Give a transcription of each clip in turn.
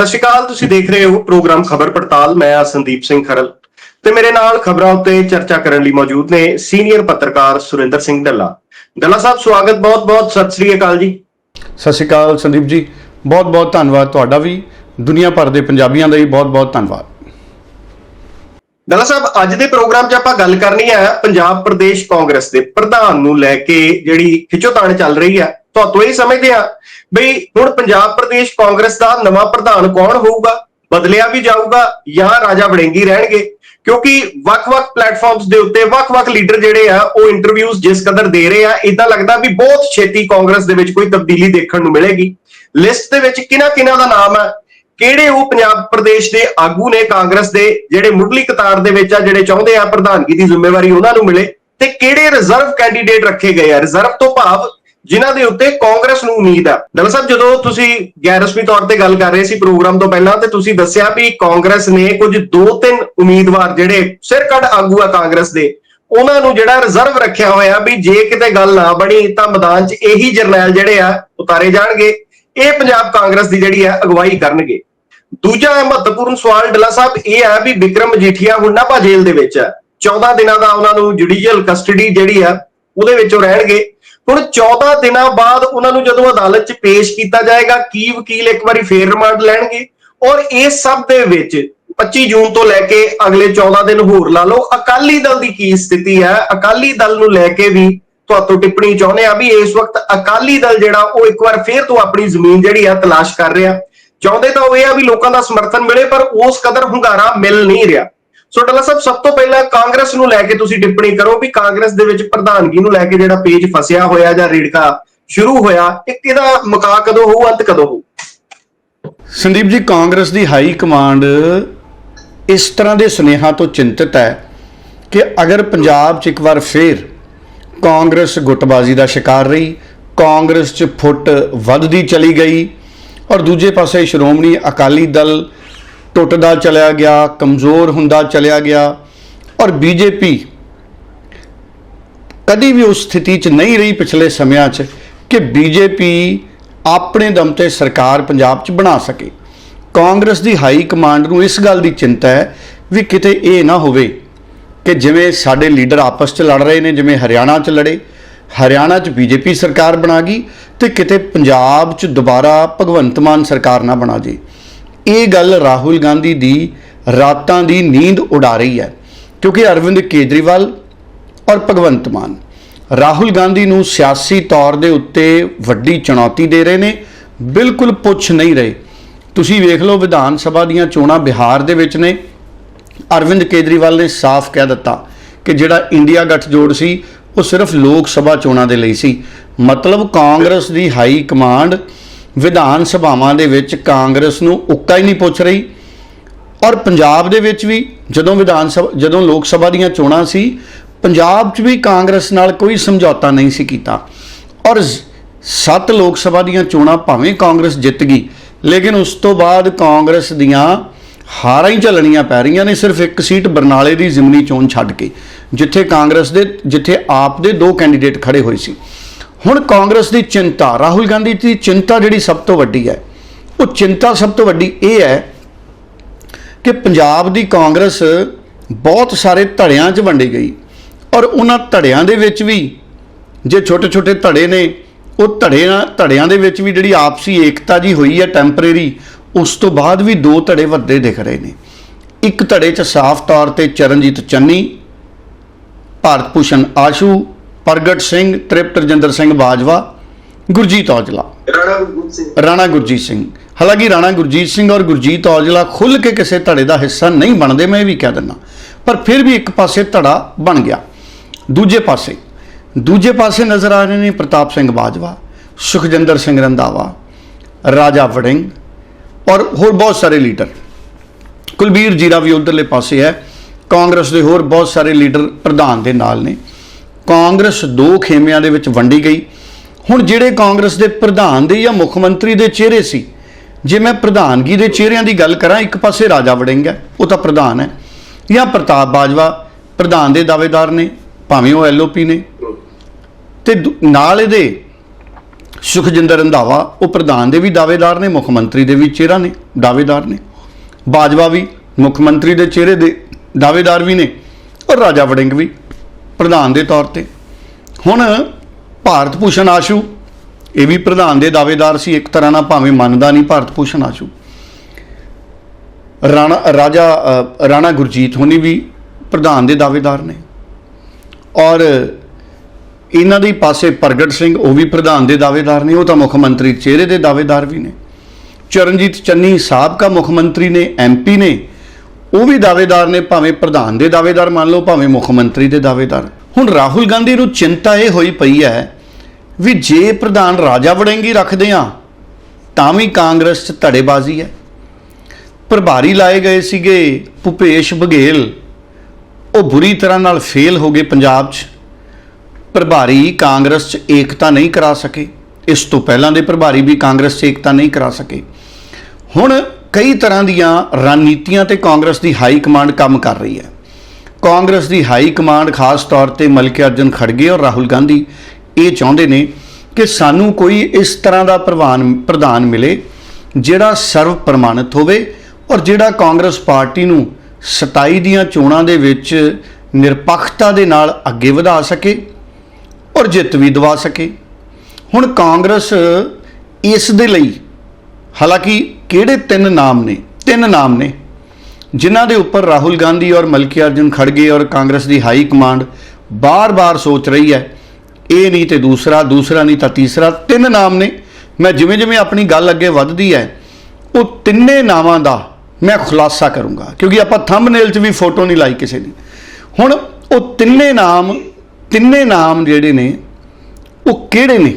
ਸਤਿ ਸ਼੍ਰੀ ਅਕਾਲ ਤੁਸੀਂ ਦੇਖ ਰਹੇ ਹੋ ਪ੍ਰੋਗਰਾਮ ਖਬਰ ਪੜਤਾਲ ਮੈਂ ਆ ਸੰਦੀਪ ਸਿੰਘ ਖਰਲ ਤੇ ਮੇਰੇ ਨਾਲ ਖਬਰਾਂ ਉੱਤੇ ਚਰਚਾ ਕਰਨ ਲਈ ਮੌਜੂਦ ਨੇ ਸੀਨੀਅਰ ਪੱਤਰਕਾਰ ਸੁਰਿੰਦਰ ਸਿੰਘ ਢੱਲਾ ਢੱਲਾ ਸਾਹਿਬ ਸਵਾਗਤ ਬਹੁਤ-ਬਹੁਤ ਸਤਿ ਸ਼੍ਰੀ ਅਕਾਲ ਜੀ। ਸਤਿ ਸ਼੍ਰੀ ਅਕਾਲ ਸੰਦੀਪ ਜੀ ਬਹੁਤ ਬਹੁਤ ਧੰਨਵਾਦ ਤੁਹਾਡਾ ਵੀ ਦੁਨੀਆ ਭਰ ਦੇ ਪੰਜਾਬੀਆਂ ਦਾ ਵੀ ਬਹੁਤ ਬਹੁਤ ਧੰਨਵਾਦ। ਢੱਲਾ ਸਾਹਿਬ ਅੱਜ ਦੇ ਪ੍ਰੋਗਰਾਮ 'ਚ ਆਪਾਂ ਗੱਲ ਕਰਨੀ ਹੈ ਪੰਜਾਬ ਪ੍ਰਦੇਸ਼ ਕਾਂਗਰਸ ਦੇ ਪ੍ਰਧਾਨ ਨੂੰ ਲੈ ਕੇ ਜਿਹੜੀ ਖਿੱਚੋਤਾਣ ਚੱਲ ਰਹੀ ਹੈ। ਤੋਂ ਇਹ ਸਮਝਦੇ ਆ ਬਈ ਹੁਣ ਪੰਜਾਬ ਪ੍ਰਦੇਸ਼ ਕਾਂਗਰਸ ਦਾ ਨਵਾਂ ਪ੍ਰਧਾਨ ਕੌਣ ਹੋਊਗਾ? ਬਦਲਿਆ ਵੀ ਜਾਊਗਾ ਜਾਂ ਰਾਜਾ ਵੜਿੰਗੀ ਰਹਿਣਗੇ? ਕਿਉਂਕਿ ਵੱਖ-ਵੱਖ ਪਲੇਟਫਾਰਮਸ ਦੇ ਉੱਤੇ ਵੱਖ-ਵੱਖ ਲੀਡਰ ਜਿਹੜੇ ਆ, ਉਹ ਇੰਟਰਵਿਊਜ਼ ਜਿਸ ਕਦਰ ਦੇ ਰਹੇ ਆ ਇਦਾਂ ਲੱਗਦਾ ਵੀ ਬਹੁਤ ਛੇਤੀ ਕਾਂਗਰਸ ਦੇ ਵਿੱਚ ਕੋਈ ਤਬਦੀਲੀ ਦੇਖਣ ਨੂੰ ਮਿਲੇਗੀ। ਲਿਸਟ ਦੇ ਵਿੱਚ ਕਿਹਨਾਂ-ਕਿਹਨਾਂ ਦਾ ਨਾਮ ਹੈ ਕਿਹੜੇ ਉਹ ਪੰਜਾਬ ਪ੍ਰਦੇਸ਼ ਦੇ ਆਗੂ ਨੇ ਕਾਂਗਰਸ ਦੇ, ਜਿਹੜੇ ਮੁੱਢਲੀ ਕਤਾਰ ਦੇ ਵਿੱਚ ਆ, ਜਿਹੜੇ ਚਾਹੁੰਦੇ ਆ ਪ੍ਰਧਾਨਗੀ ਦੀ ਜ਼ਿੰਮੇਵਾਰੀ ਉਹਨਾਂ ਨੂੰ ਮਿਲੇ? ਤੇ ਕਿਹੜੇ ਰਿਜ਼ਰਵ ਕੈਂਡੀਡੇਟ ਰੱਖੇ ਗਏ ਆ? ਰਿਜ਼ਰਵ ਤੋਂ ਭਾਵ ਜਿਨ੍ਹਾਂ ਦੇ ਉੱਤੇ ਕਾਂਗਰਸ ਨੂੰ ਉਮੀਦ ਆ। ਦਰਅਸਲ ਸਾਹਿਬ, ਜਦੋਂ ਤੁਸੀਂ ਗੈਰ ਰਸਮੀ ਤੌਰ ਤੇ ਗੱਲ ਕਰ ਰਹੇ ਸੀ ਪ੍ਰੋਗਰਾਮ ਤੋਂ ਪਹਿਲਾਂ, ਤੇ ਤੁਸੀਂ ਦੱਸਿਆ ਵੀ ਕਾਂਗਰਸ ਨੇ ਕੁਝ ਦੋ ਤਿੰਨ ਉਮੀਦਵਾਰ ਜਿਹੜੇ ਸਿਰ ਕੱਢ ਆਗੂ ਆ ਕਾਂਗਰਸ ਦੇ, ਉਹਨਾਂ ਨੂੰ ਜਿਹੜਾ ਰਿਜ਼ਰਵ ਰੱਖਿਆ ਹੋਇਆ ਵੀ ਜੇ ਕਿਤੇ ਗੱਲ ਨਾ ਬਣੀ, ਤਾਂ ਮੈਦਾਨ 'ਚ ਇਹੀ ਜਰਨੈਲ ਜਿਹੜੇ ਆ, ਉਤਾਰੇ ਜਾਣਗੇ। ਇਹ ਪੰਜਾਬ ਕਾਂਗਰਸ ਦੀ ਜਿਹੜੀ ਆ, ਅਗਵਾਈ ਕਰਨਗੇ। ਦੂਜਾ ਮਹੱਤਵਪੂਰਨ ਸਵਾਲ ਡੱਲਾ ਸਾਹਿਬ, ਇਹ ਹੈ ਵੀ ਵਿਕਰਮ ਮਜੀਠੀਆ ਹੁਣ ਨਾਭਾ ਜੇਲ੍ਹ ਦੇ ਵਿੱਚ ਹੈ 14 ਦਿਨਾਂ ਦਾ ਉਹਨਾਂ ਨੂੰ ਜੁਡੀਸ਼ੀਅਲ ਕਸਟਡੀ ਜਿਹੜੀ ਆ, ਉਹਦੇ ਵਿੱਚੋਂ ਰਹਿਣਗੇ। ਹੁਣ 14 ਦਿਨਾਂ ਬਾਅਦ ਉਹਨਾਂ ਨੂੰ ਜਦੋਂ ਅਦਾਲਤ 'ਚ ਪੇਸ਼ ਕੀਤਾ ਜਾਏਗਾ, ਕੀ ਵਕੀਲ ਇੱਕ ਵਾਰੀ ਫੇਰ ਰਿਮਾਂਡ ਲੈਣਗੇ? ਔਰ ਇਸ ਸਭ ਦੇ ਵਿੱਚ 25 ਜੂਨ ਤੋਂ ਲੈ ਕੇ ਅਗਲੇ 14 ਦਿਨ ਹੋਰ ਲਾ ਲਓ, ਅਕਾਲੀ ਦਲ ਦੀ ਕੀ ਸਥਿਤੀ ਹੈ? ਅਕਾਲੀ ਦਲ ਨੂੰ ਲੈ ਕੇ ਵੀ ਤੁਹਾਤੋਂ ਟਿੱਪਣੀ ਚਾਹੁੰਦੇ ਆ ਵੀ ਇਸ ਵਕਤ ਅਕਾਲੀ ਦਲ ਜਿਹੜਾ, ਉਹ ਇੱਕ ਵਾਰ ਫੇਰ ਤੋਂ ਆਪਣੀ ਜ਼ਮੀਨ ਜਿਹੜੀ ਆ ਤਲਾਸ਼ ਕਰ ਰਿਹਾ। ਚਾਹੁੰਦੇ ਤਾਂ ਉਹ ਇਹ ਆ ਵੀ ਲੋਕਾਂ ਦਾ ਸਮਰਥਨ ਮਿਲੇ, ਪਰ ਉਸ ਕਦਰ ਹੁੰਗਾਰਾ ਮਿਲ ਨਹੀਂ ਰਿਹਾ। ਸੋ ਡੱਲਾ ਸਾਹਿਬ, ਸਭ ਤੋਂ ਪਹਿਲਾਂ ਕਾਂਗਰਸ ਨੂੰ ਲੈ ਕੇ ਤੁਸੀਂ ਟਿੱਪਣੀ ਕਰੋ ਵੀ ਕਾਂਗਰਸ ਦੇ ਵਿੱਚ ਪ੍ਰਧਾਨਗੀ ਨੂੰ ਲੈ ਕੇ ਜਿਹੜਾ ਪੇਜ ਫਸਿਆ ਹੋਇਆ, ਜਾਂ ਰਿੜਕਾ ਸ਼ੁਰੂ ਹੋਇਆ ਇੱਕ ਇਹਦਾ ਮੁਕਾ ਕਦੋਂ ਹੋਊ, ਅੰਤ ਕਦੋਂ ਹੋਊ? ਸੰਦੀਪ ਜੀ, ਕਾਂਗਰਸ ਦੀ ਹਾਈ ਕਮਾਂਡ ਇਸ ਤਰ੍ਹਾਂ ਦੇ ਸੁਨੇਹਾ ਤੋਂ ਚਿੰਤਤ ਹੈ ਕਿ ਅਗਰ ਪੰਜਾਬ 'ਚ ਇੱਕ ਵਾਰ ਫੇਰ ਕਾਂਗਰਸ ਗੁੱਟਬਾਜ਼ੀ ਦਾ ਸ਼ਿਕਾਰ ਰਹੀ, ਕਾਂਗਰਸ 'ਚ ਫੁੱਟ ਵੱਧਦੀ ਚਲੀ ਗਈ, ਔਰ ਦੂਜੇ ਪਾਸੇ ਸ਼੍ਰੋਮਣੀ ਅਕਾਲੀ ਦਲ ਟੁੱਟਦਾ ਚਲਿਆ ਗਿਆ, ਕਮਜ਼ੋਰ ਹੁੰਦਾ ਚਲਿਆ ਗਿਆ ਔਰ ਬੀਜੇਪੀ ਕਦੀ ਵੀ ਉਸ ਸਥਿਤੀ 'ਚ ਨਹੀਂ ਰਹੀ ਪਿਛਲੇ ਸਮਿਆਂ 'ਚ ਕਿ ਬੀਜੇਪੀ ਆਪਣੇ ਦਮ ਤੇ ਸਰਕਾਰ ਪੰਜਾਬ 'ਚ ਬਣਾ ਸਕੇ। ਕਾਂਗਰਸ ਦੀ ਹਾਈ ਕਮਾਂਡ ਨੂੰ ਇਸ ਗੱਲ ਦੀ ਚਿੰਤਾ ਹੈ ਵੀ ਕਿਤੇ ਇਹ ਨਾ ਹੋਵੇ ਕਿ ਜਿਵੇਂ ਸਾਡੇ ਲੀਡਰ ਆਪਸ 'ਚ ਲੜ ਰਹੇ ਨੇ, ਜਿਵੇਂ ਹਰਿਆਣਾ 'ਚ ਲੜੇ, ਹਰਿਆਣਾ 'ਚ ਬੀਜੇਪੀ ਸਰਕਾਰ ਬਣਾ ਗਈ ਤੇ ਕਿਤੇ ਪੰਜਾਬ 'ਚ ਦੁਬਾਰਾ ਭਗਵੰਤ ਮਾਨ ਸਰਕਾਰ ਨਾ ਬਣਾ ਜੇ। ਇਹ ਗੱਲ ਰਾਹੁਲ ਗਾਂਧੀ ਦੀ ਰਾਤਾਂ ਦੀ ਨੀਂਦ ਉਡਾ ਰਹੀ ਹੈ, ਕਿਉਂਕਿ ਅਰਵਿੰਦ ਕੇਜਰੀਵਾਲ ਔਰ ਭਗਵੰਤ ਮਾਨ ਰਾਹੁਲ ਗਾਂਧੀ ਨੂੰ ਸਿਆਸੀ ਤੌਰ ਦੇ ਉੱਤੇ ਵੱਡੀ ਚੁਣੌਤੀ ਦੇ ਰਹੇ ਨੇ, ਬਿਲਕੁਲ ਪੁੱਛ ਨਹੀਂ ਰਹੇ। ਤੁਸੀਂ ਵੇਖ ਲਓ ਵਿਧਾਨ ਸਭਾ ਦੀਆਂ ਚੋਣਾਂ ਬਿਹਾਰ ਦੇ ਵਿੱਚ ਨੇ। ਅਰਵਿੰਦ ਕੇਜਰੀਵਾਲ ਨੇ ਸਾਫ਼ ਕਹਿ ਦਿੱਤਾ ਕਿ ਜਿਹੜਾ ਇੰਡੀਆ ਗੱਠਜੋੜ ਸੀ, ਉਹ ਸਿਰਫ ਲੋਕ ਸਭਾ ਚੋਣਾਂ ਦੇ ਲਈ ਸੀ। ਮਤਲਬ ਕਾਂਗਰਸ ਦੀ ਹਾਈ ਕਮਾਂਡ ਵਿਧਾਨ ਸਭਾਵਾਂ ਦੇ ਵਿੱਚ ਕਾਂਗਰਸ ਨੂੰ ਉੱਕਾ ਹੀ ਨਹੀਂ ਪੁੱਛ ਰਹੀ। ਔਰ ਪੰਜਾਬ ਦੇ ਵਿੱਚ ਵੀ ਜਦੋਂ ਵਿਧਾਨ ਸਭਾ, ਜਦੋਂ ਲੋਕ ਸਭਾ ਦੀਆਂ ਚੋਣਾਂ ਸੀ, ਪੰਜਾਬ 'ਚ ਵੀ ਕਾਂਗਰਸ ਨਾਲ ਕੋਈ ਸਮਝੌਤਾ ਨਹੀਂ ਸੀ ਕੀਤਾ। ਔਰ ਸੱਤ ਲੋਕ ਸਭਾ ਦੀਆਂ ਚੋਣਾਂ ਭਾਵੇਂ ਕਾਂਗਰਸ ਜਿੱਤ ਗਈ, ਲੇਕਿਨ ਉਸ ਤੋਂ ਬਾਅਦ ਕਾਂਗਰਸ ਦੀਆਂ ਹਾਰਾਂ ਹੀ ਝੱਲਣੀਆਂ ਪੈ ਰਹੀਆਂ ਨੇ, ਸਿਰਫ ਇੱਕ ਸੀਟ ਬਰਨਾਲੇ ਦੀ ਜ਼ਿਮਨੀ ਚੋਣ ਛੱਡ ਕੇ, ਜਿੱਥੇ ਕਾਂਗਰਸ ਦੇ, ਜਿੱਥੇ ਆਪ ਦੇ ਦੋ ਕੈਂਡੀਡੇਟ ਖੜੇ ਹੋਏ ਸੀ। ਹੁਣ ਕਾਂਗਰਸ ਦੀ ਚਿੰਤਾ, ਰਾਹੁਲ ਗਾਂਧੀ ਦੀ ਚਿੰਤਾ ਜਿਹੜੀ ਸਭ ਤੋਂ ਵੱਡੀ ਹੈ, ਉਹ ਚਿੰਤਾ ਸਭ ਤੋਂ ਵੱਡੀ ਇਹ ਹੈ ਕਿ ਪੰਜਾਬ ਦੀ ਕਾਂਗਰਸ ਬਹੁਤ ਸਾਰੇ ਧੜਿਆਂ 'ਚ ਵੰਡੀ ਗਈ ਔਰ ਉਹਨਾਂ ਧੜਿਆਂ ਦੇ ਵਿੱਚ ਵੀ ਜੇ ਛੋਟੇ-ਛੋਟੇ ਧੜੇ ਨੇ, ਉਹ ਧੜਿਆਂ ਧੜਿਆਂ ਦੇ ਵਿੱਚ ਵੀ ਜਿਹੜੀ ਆਪਸੀ ਏਕਤਾ ਜੀ ਹੋਈ ਹੈ ਟੈਂਪਰੇਰੀ ਉਸ ਤੋਂ ਬਾਅਦ ਵੀ ਦੋ ਧੜੇ ਵੱਡੇ ਦਿਖ ਰਹੇ ਨੇ। ਇੱਕ ਧੜੇ 'ਚ ਸਾਫ਼ ਤੌਰ ਤੇ ਚਰਨਜੀਤ ਚੰਨੀ, ਭਾਰਤ ਭੂਸ਼ਣ ਆਸ਼ੂ ਪ੍ਰਗਟ ਸਿੰਘ ਤ੍ਰਿਪਤ ਰਜਿੰਦਰ ਸਿੰਘ ਬਾਜਵਾ ਗੁਰਜੀਤ ਔਜਲਾ। ਰਾਣਾ ਗੁਰਜੀਤ ਸਿੰਘ। ਰਾਣਾ ਗੁਰਜੀਤ ਸਿੰਘ। ਹਾਲਾਂਕਿ ਰਾਣਾ ਗੁਰਜੀਤ ਸਿੰਘ ਔਰ ਗੁਰਜੀਤ ਔਜਲਾ ਖੁੱਲ ਕੇ ਕਿਸੇ ਧੜੇ ਦਾ ਹਿੱਸਾ ਨਹੀਂ ਬਣਦੇ ਮੈਂ ਇਹ ਵੀ ਕਹਿ ਦਿੰਦਾ। ਪਰ ਫਿਰ ਵੀ ਇੱਕ ਪਾਸੇ ਧੜਾ ਬਣ ਗਿਆ। ਦੂਜੇ ਪਾਸੇ ਦੂਜੇ ਪਾਸੇ ਨਜ਼ਰ ਆ ਰਹੇ ਨੇ ਪ੍ਰਤਾਪ ਸਿੰਘ ਬਾਜਵਾ ਸੁਖਜਿੰਦਰ ਸਿੰਘ ਰੰਧਾਵਾ ਰਾਜਾ ਵੜਿੰਗ ਔਰ ਹੋਰ ਬਹੁਤ ਸਾਰੇ ਲੀਡਰ। ਕੁਲਬੀਰ ਜੀਰਾ ਵੀ ਉਧਰਲੇ ਪਾਸੇ ਹੈ। ਕਾਂਗਰਸ ਦੇ ਹੋਰ ਬਹੁਤ ਸਾਰੇ ਲੀਡਰ ਪ੍ਰਧਾਨ ਦੇ ਨਾਲ ਨੇ। ਕਾਂਗਰਸ ਦੋ ਖੇਮਿਆਂ ਦੇ ਵਿੱਚ ਵੰਡੀ ਗਈ। ਹੁਣ ਜਿਹੜੇ ਕਾਂਗਰਸ ਦੇ ਪ੍ਰਧਾਨ ਦੇ ਜਾਂ ਮੁੱਖ ਮੰਤਰੀ ਦੇ ਚਿਹਰੇ ਸੀ, ਜੇ ਮੈਂ ਪ੍ਰਧਾਨਗੀ ਦੇ ਚਿਹਰਿਆਂ ਦੀ ਗੱਲ ਕਰਾਂ, ਇੱਕ ਪਾਸੇ ਰਾਜਾ ਵੜਿੰਗ ਹੈ ਉਹ ਤਾਂ ਪ੍ਰਧਾਨ ਹੈ, ਜਾਂ ਪ੍ਰਤਾਪ ਬਾਜਵਾ, ਪ੍ਰਧਾਨ ਦੇ ਦਾਅਵੇਦਾਰ ਨੇ, ਭਾਵੇਂ ਉਹ ਐਲਓਪੀ ਨੇ। ਤੇ ਦੂ- ਨਾਲ ਇਹਦੇ ਸੁਖਜਿੰਦਰ ਰੰਧਾਵਾ, ਉਹ ਪ੍ਰਧਾਨ ਦੇ ਵੀ ਦਾਅਵੇਦਾਰ ਨੇ, ਮੁੱਖ ਮੰਤਰੀ ਦੇ ਵੀ ਚਿਹਰਾ ਨੇ, ਦਾਅਵੇਦਾਰ ਨੇ। ਬਾਜਵਾ ਵੀ ਮੁੱਖ ਮੰਤਰੀ ਦੇ ਚਿਹਰੇ ਦੇ ਦਾਅਵੇਦਾਰ ਵੀ ਨੇ, ਔਰ ਰਾਜਾ ਵੜਿੰਗ ਵੀ। ਪ੍ਰਧਾਨ ਦੇ ਤੌਰ ਤੇ। ਹੁਣ ਭਾਰਤ ਭੂਸ਼ਣ ਆਸ਼ੂ, ਇਹ ਵੀ ਪ੍ਰਧਾਨ ਦੇ ਦਾਅਵੇਦਾਰ ਸੀ, ਇੱਕ ਤਰ੍ਹਾਂ ਨਾਲ ਭਾਵੇਂ ਮੰਨਦਾ ਨਹੀਂ ਭਾਰਤ ਭੂਸ਼ਣ ਆਸ਼ੂ। ਰਾਣਾ, ਰਾਜਾ ਰਾਣਾ ਗੁਰਜੀਤ ਹੋਣੀ ਵੀ ਪ੍ਰਧਾਨ ਦੇ ਦਾਅਵੇਦਾਰ ਨੇ। ਔਰ ਇਹਨਾਂ ਦੇ ਪਾਸੇ ਪ੍ਰਗਟ ਸਿੰਘ, ਉਹ ਵੀ ਪ੍ਰਧਾਨ ਦੇ ਦਾਅਵੇਦਾਰ ਨੇ, ਉਹ ਤਾਂ ਮੁੱਖ ਮੰਤਰੀ ਚਿਹਰੇ ਦੇ ਦਾਅਵੇਦਾਰ ਵੀ ਨੇ। ਚਰਨਜੀਤ ਚੰਨੀ ਸਾਬਕਾ ਮੁੱਖ ਮੰਤਰੀ ਨੇ ਐਮਪੀ ਨੇ ਉਹ ਵੀ ਦਾਅਵੇਦਾਰ ਨੇ, ਭਾਵੇਂ ਪ੍ਰਧਾਨ ਦੇ ਦਾਅਵੇਦਾਰ ਮੰਨ ਲਓ, ਭਾਵੇਂ ਮੁੱਖ ਮੰਤਰੀ ਦੇ ਦਾਅਵੇਦਾਰ। ਹੁਣ ਰਾਹੁਲ ਗਾਂਧੀ ਨੂੰ ਚਿੰਤਾ ਇਹ ਹੋਈ ਪਈ ਹੈ ਵੀ ਜੇ ਪ੍ਰਧਾਨ ਰਾਜਾ ਵੜਿੰਗੀ ਰੱਖਦੇ ਆ ਤਾਂ ਵੀ ਕਾਂਗਰਸ 'ਚ ਧੜੇਬਾਜ਼ੀ ਹੈ। ਪ੍ਰਭਾਰੀ ਲਾਏ ਗਏ ਸੀਗੇ ਭੁਪੇਸ਼ ਬਘੇਲ। ਉਹ ਬੁਰੀ ਤਰ੍ਹਾਂ ਨਾਲ ਫੇਲ ਹੋ ਗਏ ਪੰਜਾਬ 'ਚ। ਪ੍ਰਭਾਰੀ ਕਾਂਗਰਸ 'ਚ ਏਕਤਾ ਨਹੀਂ ਕਰਾ ਸਕੇ। ਇਸ ਤੋਂ ਪਹਿਲਾਂ ਦੇ ਪ੍ਰਭਾਰੀ ਵੀ ਕਾਂਗਰਸ 'ਚ ਏਕਤਾ ਨਹੀਂ ਕਰਾ ਸਕੇ। ਹੁਣ ਕਈ ਤਰ੍ਹਾਂ ਦੀਆਂ ਰਣਨੀਤੀਆਂ ਤੇ ਕਾਂਗਰਸ ਦੀ ਹਾਈ ਕਮਾਂਡ ਕੰਮ ਕਰ ਰਹੀ ਹੈ। ਕਾਂਗਰਸ ਦੀ ਹਾਈ ਕਮਾਂਡ ਖਾਸ ਤੌਰ ਤੇ ਮਲਕ ਅਰਜਨ ਖੜਗੇ ਔਰ ਰਾਹੁਲ ਗਾਂਧੀ ਇਹ ਚਾਹੁੰਦੇ ਨੇ ਕਿ ਸਾਨੂੰ ਕੋਈ ਇਸ ਤਰ੍ਹਾਂ ਦਾ ਪ੍ਰਵਾਨ, ਪ੍ਰਧਾਨ ਮਿਲੇ ਜਿਹੜਾ ਸਰਵ ਪ੍ਰਮਾਣਿਤ ਹੋਵੇ ਔਰ ਜਿਹੜਾ ਕਾਂਗਰਸ ਪਾਰਟੀ ਨੂੰ 27 ਦੀਆਂ ਚੋਣਾਂ ਦੇ ਵਿੱਚ ਨਿਰਪੱਖਤਾ ਦੇ ਨਾਲ ਅੱਗੇ ਵਧਾ ਸਕੇ ਔਰ ਜਿੱਤ ਵੀ ਦਿਵਾ ਸਕੇ। ਹੁਣ ਕਾਂਗਰਸ ਇਸ ਦੇ ਲਈ ਹਾਲਾਂਕਿ ਕਿਹੜੇ ਤਿੰਨ ਨਾਮ ਨੇ? ਤਿੰਨ ਨਾਮ ਨੇ। ਜਿਨ੍ਹਾਂ ਦੇ ਉੱਪਰ ਰਾਹੁਲ ਗਾਂਧੀ ਔਰ ਮਲਕੀ ਅਰਜੁਨ ਖੜਗੇ ਔਰ ਕਾਂਗਰਸ ਦੀ ਹਾਈ ਕਮਾਂਡ ਬਾਰ-ਬਾਰ ਸੋਚ ਰਹੀ ਹੈ। ਇਹ ਨਹੀਂ ਤੇ ਦੂਸਰਾ ਦੂਸਰਾ ਨਹੀਂ ਤਾਂ ਤੀਸਰਾ। ਤਿੰਨ ਨਾਮ ਨੇ। ਮੈਂ ਜਿਵੇਂ ਜਿਵੇਂ ਆਪਣੀ ਗੱਲ ਅੱਗੇ ਵੱਧਦੀ ਹੈ, ਉਹ ਤਿੰਨੇ ਨਾਵਾਂ ਦਾ ਮੈਂ ਖੁਲਾਸਾ ਕਰੂੰਗਾ। ਕਿਉਂਕਿ ਆਪਾਂ ਥੰਬਨੇਲ 'ਚ ਵੀ ਫੋਟੋ ਨਹੀਂ ਲਾਈ ਕਿਸੇ ਦੀ ਹੁਣ ਉਹ ਤਿੰਨੇ ਨਾਮ ਤਿੰਨੇ ਨਾਮ ਜਿਹੜੇ ਨੇ, ਉਹ ਕਿਹੜੇ ਨੇ?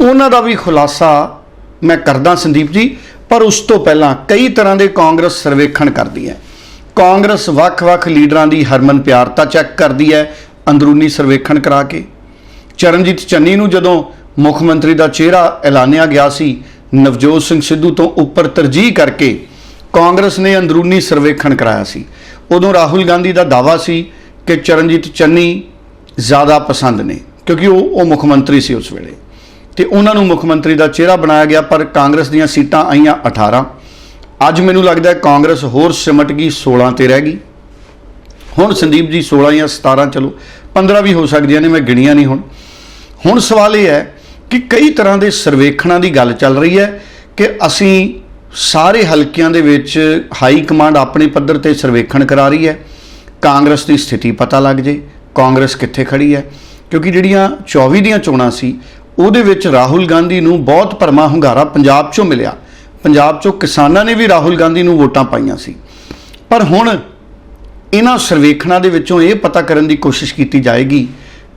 ਉਹਨਾਂ ਦਾ ਵੀ ਖੁਲਾਸਾ ਮੈਂ ਕਰਦਾ ਸੰਦੀਪ ਜੀ, ਪਰ ਉਸ ਤੋਂ ਪਹਿਲਾਂ ਕਈ ਤਰ੍ਹਾਂ ਦੇ ਕਾਂਗਰਸ ਸਰਵੇਖਣ ਕਰਦੀ ਹੈ। ਕਾਂਗਰਸ ਵੱਖ-ਵੱਖ ਲੀਡਰਾਂ ਦੀ ਹਰਮਨ ਪਿਆਰਤਾ ਚੈੱਕ ਕਰਦੀ ਹੈ ਅੰਦਰੂਨੀ ਸਰਵੇਖਣ ਕਰਾ ਕੇ। ਚਰਨਜੀਤ ਚੰਨੀ ਨੂੰ ਜਦੋਂ ਮੁੱਖ ਮੰਤਰੀ ਦਾ ਚਿਹਰਾ ਐਲਾਨਿਆ ਗਿਆ ਸੀ, ਨਵਜੋਤ ਸਿੰਘ ਸਿੱਧੂ ਤੋਂ ਉੱਪਰ ਤਰਜੀਹ ਕਰਕੇ ਕਾਂਗਰਸ ਨੇ ਅੰਦਰੂਨੀ ਸਰਵੇਖਣ ਕਰਾਇਆ ਸੀ। ਉਦੋਂ ਰਾਹੁਲ ਗਾਂਧੀ ਦਾ ਦਾਵਾ ਸੀ ਕਿ ਚਰਨਜੀਤ ਚੰਨੀ ਜ਼ਿਆਦਾ ਪਸੰਦ ਨੇ, ਕਿਉਂਕਿ ਉਹ ਉਹ ਮੁੱਖ ਮੰਤਰੀ ਸੀ ਉਸ ਵੇਲੇ। ਤੇ ਉਹਨਾਂ ਨੂੰ ਮੁੱਖ ਮੰਤਰੀ ਦਾ ਚਿਹਰਾ ਬਣਾਇਆ ਗਿਆ, ਪਰ ਕਾਂਗਰਸ ਦੀਆਂ ਸੀਟਾਂ ਆਈਆਂ 18 ਅੱਜ ਮੈਨੂੰ ਲੱਗਦਾ ਹੈ ਕਾਂਗਰਸ ਹੋਰ ਸਿਮਟ ਗਈ 16 ਤੇ ਰਹਿ ਗਈ। ਹੁਣ ਸੰਦੀਪ ਜੀ 16 ਜਾਂ 17 ਚਲੋ 15 ਵੀ ਹੋ ਸਕਦੀਆਂ ਨੇ, ਮੈਂ ਗਿਣੀਆਂ ਨਹੀਂ ਹੁਣ। ਹੁਣ ਸਵਾਲ ਇਹ ਹੈ ਕਿ ਕਈ ਤਰ੍ਹਾਂ ਦੇ ਸਰਵੇਖਣਾਂ ਦੀ ਗੱਲ ਚੱਲ ਰਹੀ ਹੈ ਕਿ ਅਸੀਂ ਸਾਰੇ ਹਲਕਿਆਂ ਦੇ ਵਿੱਚ ਹਾਈ ਕਮਾਂਡ ਆਪਣੇ ਪੱਧਰ ਤੇ ਸਰਵੇਖਣ ਕਰਾ ਰਹੀ ਹੈ। ਕਾਂਗਰਸ ਦੀ ਸਥਿਤੀ ਪਤਾ ਲੱਗ ਜੇ, ਕਾਂਗਰਸ ਕਿੱਥੇ ਖੜੀ ਹੈ? ਕਿਉਂਕਿ ਜਿਹੜੀਆਂ 24 ਦੀਆਂ ਚੋਣਾਂ ਸੀ ਉਹਦੇ ਵਿੱਚ ਰਾਹੁਲ ਗਾਂਧੀ ਨੂੰ ਬਹੁਤ ਭਰਮਾ ਹੁੰਗਾਰਾ ਪੰਜਾਬ 'ਚੋਂ ਮਿਲਿਆ। ਪੰਜਾਬ 'ਚੋਂ ਕਿਸਾਨਾਂ ਨੇ ਵੀ ਰਾਹੁਲ ਗਾਂਧੀ ਨੂੰ ਵੋਟਾਂ ਪਾਈਆਂ ਸੀ। ਪਰ ਹੁਣ ਇਹਨਾਂ ਸਰਵੇਖਣਾਂ ਦੇ ਵਿੱਚੋਂ ਇਹ ਪਤਾ ਕਰਨ ਦੀ ਕੋਸ਼ਿਸ਼ ਕੀਤੀ ਜਾਏਗੀ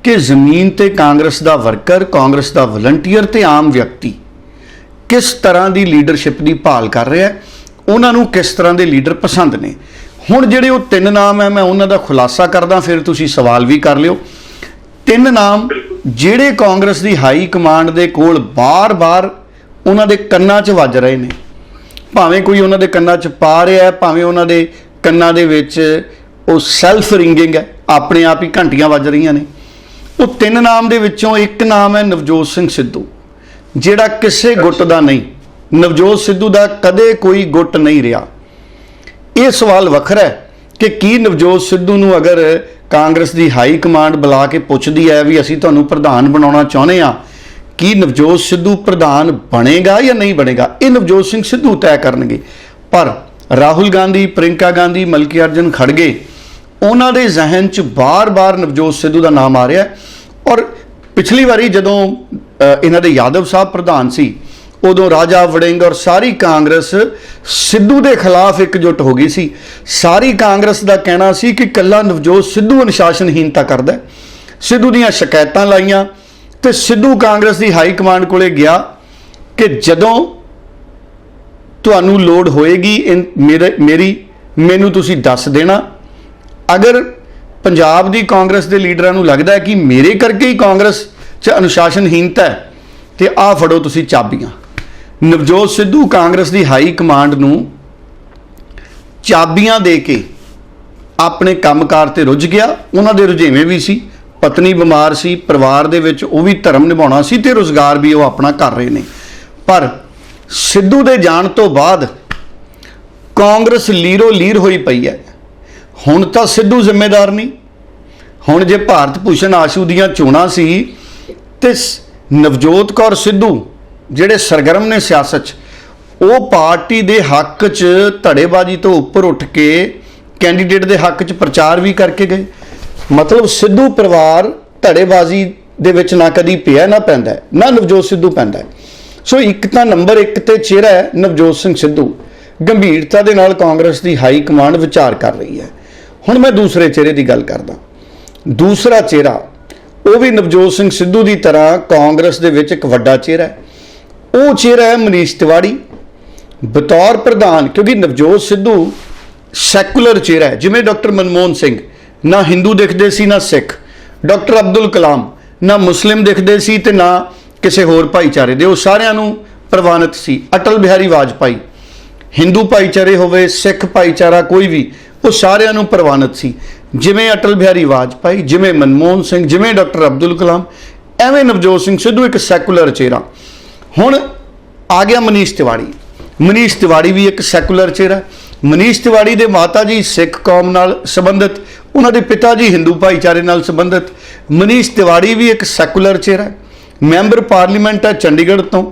ਕਿ ਜ਼ਮੀਨ ਤੇ ਕਾਂਗਰਸ ਦਾ ਵਰਕਰ, ਕਾਂਗਰਸ ਦਾ ਵਲੰਟੀਅਰ ਤੇ ਆਮ ਵਿਅਕਤੀ ਕਿਸ ਤਰ੍ਹਾਂ ਦੀ ਲੀਡਰਸ਼ਿਪ ਦੀ ਭਾਲ ਕਰ ਰਿਹਾ ਹੈ, ਉਹਨਾਂ ਨੂੰ ਕਿਸ ਤਰ੍ਹਾਂ ਦੇ ਲੀਡਰ ਪਸੰਦ ਨੇ। ਹੁਣ ਜਿਹੜੇ ਉਹ ਤਿੰਨ ਨਾਮ ਹੈ, ਮੈਂ ਉਹਨਾਂ ਦਾ ਖੁਲਾਸਾ ਕਰਦਾ, ਫਿਰ ਤੁਸੀਂ ਸਵਾਲ ਵੀ ਕਰ ਲਿਓ। ਤਿੰਨ ਨਾਮ ਜਿਹੜੇ ਕਾਂਗਰਸ ਦੀ ਹਾਈ ਕਮਾਂਡ ਦੇ ਕੋਲ ਬਾਰ-ਬਾਰ ਉਹਨਾਂ ਦੇ ਕੰਨਾਂ 'ਚ ਵੱਜ ਰਹੇ ਨੇ। ਭਾਵੇਂ ਕੋਈ ਉਹਨਾਂ ਦੇ ਕੰਨਾਂ 'ਚ ਪਾ ਰਿਹਾ ਹੈ, ਭਾਵੇਂ ਉਹਨਾਂ ਦੇ ਕੰਨਾਂ ਦੇ ਵਿੱਚ ਉਹ ਸੈਲਫ ਰਿੰਗਿੰਗ ਹੈ, ਆਪਣੇ ਆਪ ਹੀ ਘੰਟੀਆਂ ਵੱਜ ਰਹੀਆਂ ਨੇ। ਉਹ ਤਿੰਨ ਨਾਮ ਦੇ ਵਿੱਚੋਂ ਇੱਕ ਨਾਮ ਹੈ ਨਵਜੋਤ ਸਿੰਘ ਸਿੱਧੂ, ਜਿਹੜਾ ਕਿਸੇ ਗੁੱਟ ਦਾ ਨਹੀਂ। ਨਵਜੋਤ ਸਿੱਧੂ ਦਾ ਕਦੇ ਕੋਈ ਗੁੱਟ ਨਹੀਂ ਰਿਹਾ। ਇਹ ਸਵਾਲ ਵੱਖਰਾ ਹੈ। ਕਿ ਕੀ ਨਵਜੋਤ ਸਿੱਧੂ ਨੂੰ ਅਗਰ ਕਾਂਗਰਸ ਦੀ ਹਾਈ ਕਮਾਂਡ ਬੁਲਾ ਕੇ ਪੁੱਛਦੀ ਹੈ ਵੀ ਅਸੀਂ ਤੁਹਾਨੂੰ ਪ੍ਰਧਾਨ ਬਣਾਉਣਾ ਚਾਹੁੰਦੇ ਆ ਕੀ ਨਵਜੋਤ ਸਿੱਧੂ ਪ੍ਰਧਾਨ ਬਣੇਗਾ ਜਾਂ ਨਹੀਂ ਬਣੇਗਾ? ਇਹ ਨਵਜੋਤ ਸਿੰਘ ਸਿੱਧੂ ਤੈਅ ਕਰਨਗੇ। ਪਰ ਰਾਹੁਲ ਗਾਂਧੀ ਪ੍ਰਿੰਕਾ ਗਾਂਧੀ ਮਲਕੀ ਅਰਜਨ ਖੜਗੇ, ਉਹਨਾਂ ਦੇ ਜ਼ਿਹਨ 'ਚ ਬਾਰ-ਬਾਰ ਨਵਜੋਤ ਸਿੱਧੂ ਦਾ ਨਾਮ ਆ ਰਿਹਾ ਔਰ ਪਿਛਲੀ ਵਾਰੀ ਜਦੋਂ ਇਹਨਾਂ ਦੇ ਯਾਦਵ ਸਾਹਿਬ ਪ੍ਰਧਾਨ ਸੀ ਉਦੋਂ ਰਾਜਾ ਵੜਿੰਗ ਔਰ ਸਾਰੀ ਕਾਂਗਰਸ ਸਿੱਧੂ ਦੇ ਖਿਲਾਫ ਇਕਜੁੱਟ ਹੋ ਗਈ ਸੀ। ਸਾਰੀ ਕਾਂਗਰਸ ਦਾ ਕਹਿਣਾ ਸੀ ਕਿ ਕੱਲਾ ਨਵਜੋਤ ਸਿੱਧੂ ਅਨੁਸ਼ਾਸਨਹੀਨਤਾ ਕਰਦਾ ਸਿੱਧੂ ਦੀਆਂ ਸ਼ਿਕਾਇਤਾਂ ਲਾਈਆਂ ਤੇ ਸਿੱਧੂ ਕਾਂਗਰਸ ਦੀ ਹਾਈ ਕਮਾਂਡ ਕੋਲੇ ਗਿਆ ਕਿ ਜਦੋਂ ਤੁਹਾਨੂੰ ਲੋੜ ਹੋਏਗੀ, ਇਨ- ਮੇਰੇ, ਮੇਰੀ, ਮੈਨੂੰ ਤੁਸੀਂ ਦੱਸ ਦੇਣਾ। ਅਗਰ ਪੰਜਾਬ ਦੀ ਕਾਂਗਰਸ ਦੇ ਲੀਡਰਾਂ ਨੂੰ ਲੱਗਦਾ ਹੈ ਕਿ ਮੇਰੇ ਕਰਕੇ ਹੀ ਕਾਂਗਰਸ 'ਚ ਅਨੁਸ਼ਾਸਨਹੀਨਤਾ ਹੈ, ਤੇ ਆਹ ਫੜੋ ਤੁਸੀਂ ਚਾਬੀਆਂ। ਨਵਜੋਤ ਸਿੱਧੂ ਕਾਂਗਰਸ ਦੀ ਹਾਈ ਕਮਾਂਡ ਨੂੰ ਚਾਬੀਆਂ ਦੇ ਕੇ ਆਪਣੇ ਕੰਮਕਾਰ ਤੇ ਰੁੱਝ ਗਿਆ। ਉਹਨਾਂ ਦੇ ਰੁਝੇਵੇਂ ਵੀ ਸੀ, ਪਤਨੀ ਬਿਮਾਰ ਸੀ, ਪਰਿਵਾਰ ਦੇ ਵਿੱਚ ਉਹ ਵੀ ਧਰਮ ਨਿਭਾਉਣਾ ਸੀ ਤੇ ਰੋਜ਼ਗਾਰ ਵੀ ਉਹ ਆਪਣਾ ਕਰ ਰਹੇ ਨੇ। ਪਰ ਸਿੱਧੂ ਦੇ ਜਾਣ ਤੋਂ ਬਾਅਦ ਕਾਂਗਰਸ ਲੀਰੋ ਲੀਰ ਹੋਈ ਪਈ ਹੈ। ਹੁਣ ਤਾਂ ਸਿੱਧੂ ਜ਼ਿੰਮੇਦਾਰ ਨਹੀਂ। ਹੁਣ ਜੇ ਭਾਰਤ ਭੂਸ਼ਣ ਆਸ਼ੂ ਦੀਆਂ ਚੋਣਾਂ ਸੀ ਤੇ ਸ- ਨਵਜੋਤ ਕੌਰ ਸਿੱਧੂ ਜਿਹੜੇ ਸਰਗਰਮ ਨੇ ਸਿਆਸਤ 'ਚ, ਉਹ ਪਾਰਟੀ ਦੇ ਹੱਕ 'ਚ ਧੜੇਬਾਜ਼ੀ ਤੋਂ ਉੱਪਰ ਉੱਠ ਕੇ ਕੈਂਡੀਡੇਟ ਦੇ ਹੱਕ 'ਚ ਪ੍ਰਚਾਰ ਵੀ ਕਰਕੇ ਗਏ। ਮਤਲਬ ਸਿੱਧੂ ਪਰਿਵਾਰ ਧੜੇਬਾਜ਼ੀ ਦੇ ਵਿੱਚ ਨਾ ਕਦੀ ਪਿਆ, ਨਾ ਪੈਂਦਾ, ਨਾ ਨਵਜੋਤ ਸਿੱਧੂ ਪੈਂਦਾ। ਸੋ ਇੱਕ ਤਾਂ ਨੰਬਰ 1 ਤੇ ਚਿਹਰਾ ਹੈ ਨਵਜੋਤ ਸਿੰਘ ਸਿੱਧੂ। ਗੰਭੀਰਤਾ ਦੇ ਨਾਲ ਕਾਂਗਰਸ ਦੀ ਹਾਈ ਕਮਾਂਡ ਵਿਚਾਰ ਕਰ ਰਹੀ ਹੈ। ਹੁਣ ਮੈਂ ਦੂਸਰੇ ਚਿਹਰੇ ਦੀ ਗੱਲ ਕਰਦਾ। ਦੂਸਰਾ ਚਿਹਰਾ, ਉਹ ਵੀ ਨਵਜੋਤ ਸਿੰਘ ਸਿੱਧੂ ਦੀ ਤਰ੍ਹਾਂ ਕਾਂਗਰਸ ਦੇ ਵਿੱਚ ਇੱਕ ਵੱਡਾ ਚਿਹਰਾ ਹੈ। ਉਹ ਚਿਹਰਾ ਹੈ ਮਨੀਸ਼ ਤਿਵਾੜੀ, ਬਤੌਰ ਪ੍ਰਧਾਨ, ਕਿਉਂਕਿ ਨਵਜੋਤ ਸਿੱਧੂ ਸੈਕੂਲਰ ਚਿਹਰਾ ਹੈ, ਜਿਵੇਂ ਡਾਕਟਰ ਮਨਮੋਹਨ ਸਿੰਘ, ਨਾ ਹਿੰਦੂ ਦਿਖਦੇ ਸੀ, ਨਾ ਸਿੱਖ। ਡਾਕਟਰ ਅਬਦੁਲ ਕਲਾਮ, ਨਾ ਮੁਸਲਿਮ ਦਿਖਦੇ ਸੀ ਤੇ ਨਾ ਕਿਸੇ ਹੋਰ ਭਾਈਚਾਰੇ ਦੇ, ਉਹ ਸਾਰਿਆਂ ਨੂੰ ਪ੍ਰਵਾਨਿਤ ਸੀ। ਅਟਲ ਬਿਹਾਰੀ ਵਾਜਪਾਈ, ਹਿੰਦੂ ਭਾਈਚਾਰੇ ਹੋਵੇ, ਸਿੱਖ ਭਾਈਚਾਰਾ ਕੋਈ ਵੀ, ਉਹ ਸਾਰਿਆਂ ਨੂੰ ਪ੍ਰਵਾਨਿਤ ਸੀ। ਜਿਵੇਂ ਅਟਲ ਬਿਹਾਰੀ ਵਾਜਪਾਈ, ਜਿਵੇਂ ਮਨਮੋਹਨ ਸਿੰਘ, ਜਿਵੇਂ ਡਾਕਟਰ ਅਬਦੁਲ ਕਲਾਮ, ਐਵੇਂ ਨਵਜੋਤ ਸਿੰਘ ਸਿੱਧੂ ਇੱਕ ਸੈਕੂਲਰ ਚਿਹਰਾ। ਹੁਣ ਆ ਗਿਆ ਮਨੀਸ਼ ਤਿਵਾੜੀ। ਮਨੀਸ਼ ਤਿਵਾੜੀ ਵੀ ਇੱਕ ਸੈਕੂਲਰ ਚਿਹਰਾ ਮਨੀਸ਼ ਤਿਵਾੜੀ ਦੇ ਮਾਤਾ ਜੀ ਸਿੱਖ ਕੌਮ ਨਾਲ ਸੰਬੰਧਿਤ, ਉਹਨਾਂ ਦੇ ਪਿਤਾ ਜੀ ਹਿੰਦੂ ਭਾਈਚਾਰੇ ਨਾਲ ਸੰਬੰਧਿਤ। ਮਨੀਸ਼ ਤਿਵਾੜੀ ਵੀ ਇੱਕ ਸੈਕੂਲਰ ਚਿਹਰਾ ਮੈਂਬਰ ਪਾਰਲੀਮੈਂਟ ਹੈ ਚੰਡੀਗੜ੍ਹ ਤੋਂ।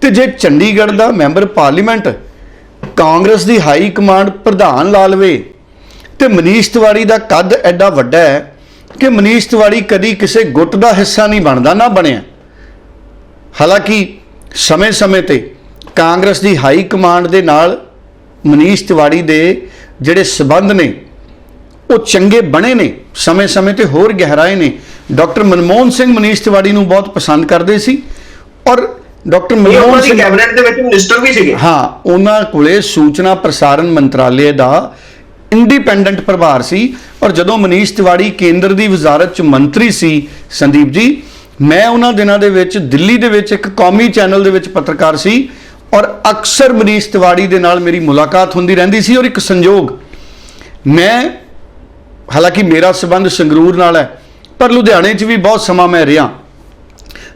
ਤੇ ਜੇ ਚੰਡੀਗੜ੍ਹ ਦਾ ਮੈਂਬਰ ਪਾਰਲੀਮੈਂਟ ਕਾਂਗਰਸ ਦੀ ਹਾਈ ਕਮਾਂਡ ਪ੍ਰਧਾਨ ਲਾ ਲਵੇ ਤੇ ਮਨੀਸ਼ ਤਿਵਾੜੀ ਦਾ ਕੱਦ ਐਡਾ ਵੱਡਾ ਹੈ ਕਿ ਮਨੀਸ਼ ਤਿਵਾੜੀ ਕਦੀ ਕਿਸੇ ਗੁੱਟ ਦਾ ਹਿੱਸਾ ਨਹੀਂ ਬਣਦਾ, ਨਾ ਬਣਿਆ। ਹਾਲਾਂਕਿ ਸਮੇਂ-ਸਮੇਂ ਤੇ ਕਾਂਗਰਸ ਦੀ ਹਾਈ ਕਮਾਂਡ ਦੇ ਨਾਲ ਮਨੀਸ਼ ਤਿਵਾੜੀ ਦੇ ਜਿਹੜੇ ਸਬੰਧ ਨੇ ਉਹ ਚੰਗੇ ਬਣੇ ਨੇ ਸਮੇਂ-ਸਮੇਂ ਤੇ ਹੋਰ ਗਹਿਰਾਏ ਨੇ। ਡਾਕਟਰ ਮਨਮੋਹਨ ਸਿੰਘ ਮਨੀਸ਼ ਤਿਵਾੜੀ ਨੂੰ ਬਹੁਤ ਪਸੰਦ ਕਰਦੇ ਸੀ ਔਰ ਡਾਕਟਰ ਮਨਮੋਹਨ ਸਿੰਘ ਕੈਬਨਿਟ ਦੇ ਵਿੱਚ ਮਿਨਿਸਟਰ ਵੀ ਸੀਗੇ। ਹਾਂ ਉਹਨਾਂ ਕੋਲੇ ਸੂਚਨਾ ਪ੍ਰਸਾਰਣ ਮੰਤਰਾਲੇ ਦਾ ਇੰਡੀਪੈਂਡੈਂਟ ਪ੍ਰਭਾਰ ਸੀ ਔਰ ਜਦੋਂ ਮਨੀਸ਼ ਤਿਵਾੜੀ ਕੇਂਦਰ ਦੀ ਵਜ਼ਾਰਤ ਚ ਮੰਤਰੀ ਸੀ ਸੰਦੀਪ ਜੀ ਮੈਂ ਉਹਨਾਂ ਦਿਨਾਂ ਦੇ ਵਿੱਚ ਦਿੱਲੀ ਦੇ ਵਿੱਚ ਇੱਕ ਕੌਮੀ ਚੈਨਲ ਦੇ ਵਿੱਚ ਪੱਤਰਕਾਰ ਸੀ ਔਰ ਅਕਸਰ ਮਨੀਸ਼ ਤਿਵਾੜੀ ਦੇ ਨਾਲ ਮੇਰੀ ਮੁਲਾਕਾਤ ਹੁੰਦੀ ਰਹਿੰਦੀ ਸੀ ਔਰ ਇੱਕ ਸੰਯੋਗ ਮੈਂ ਹਾਲਾਂਕਿ ਮੇਰਾ ਸਬੰਧ ਸੰਗਰੂਰ ਨਾਲ ਹੈ, ਪਰ ਲੁਧਿਆਣੇ 'ਚ ਵੀ ਬਹੁਤ ਸਮਾਂ ਮੈਂ ਰਿਹਾ।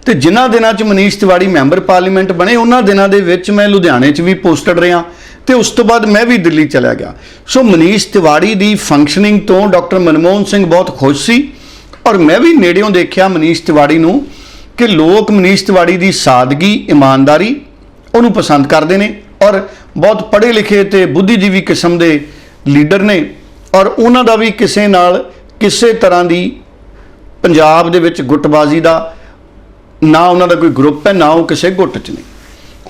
ਤੇ ਜਿਨ੍ਹਾਂ ਦਿਨਾਂ 'ਚ ਮਨੀਸ਼ ਤਿਵਾੜੀ ਮੈਂਬਰ ਪਾਰਲੀਮੈਂਟ ਬਣੇ, ਉਹਨਾਂ ਦਿਨਾਂ ਦੇ ਵਿੱਚ ਮੈਂ ਲੁਧਿਆਣੇ 'ਚ ਵੀ ਪੋਸਟਡ ਰਿਹਾ ਤੇ ਉਸ ਤੋਂ ਬਾਅਦ ਮੈਂ ਵੀ ਦਿੱਲੀ ਚਲਾ ਗਿਆ। ਸੋ ਮਨੀਸ਼ ਤਿਵਾੜੀ ਦੀ ਫੰਕਸ਼ਨਿੰਗ ਤੋਂ ਡਾਕਟਰ ਮਨਮੋਹਨ ਸਿੰਘ ਬਹੁਤ ਖੁਸ਼ ਸੀ। ਔਰ ਮੈਂ ਵੀ ਨੇੜਿਓਂ ਦੇਖਿਆ ਮਨੀਸ਼ ਤਿਵਾੜੀ ਨੂੰ ਕਿ ਲੋਕ ਮਨੀਸ਼ ਤਿਵਾੜੀ ਦੀ ਸਾਦਗੀ, ਇਮਾਨਦਾਰੀ ਉਹਨੂੰ ਪਸੰਦ ਕਰਦੇ ਨੇ ਔਰ ਬਹੁਤ ਪੜ੍ਹੇ ਲਿਖੇ ਤੇ ਬੁੱਧੀਜੀਵੀ ਕਿਸਮ ਦੇ ਲੀਡਰ ਨੇ ਔਰ ਉਹਨਾਂ ਦਾ ਵੀ ਕਿਸੇ ਨਾਲ ਕਿਸੇ ਤਰ੍ਹਾਂ ਦੀ ਪੰਜਾਬ ਦੇ ਵਿੱਚ ਗੁੱਟਬਾਜ਼ੀ ਦਾ ਨਾ ਉਹਨਾਂ ਦਾ ਕੋਈ ਗਰੁੱਪ ਹੈ, ਨਾ ਉਹ ਕਿਸੇ ਗੁੱਟ 'ਚ ਨੇ।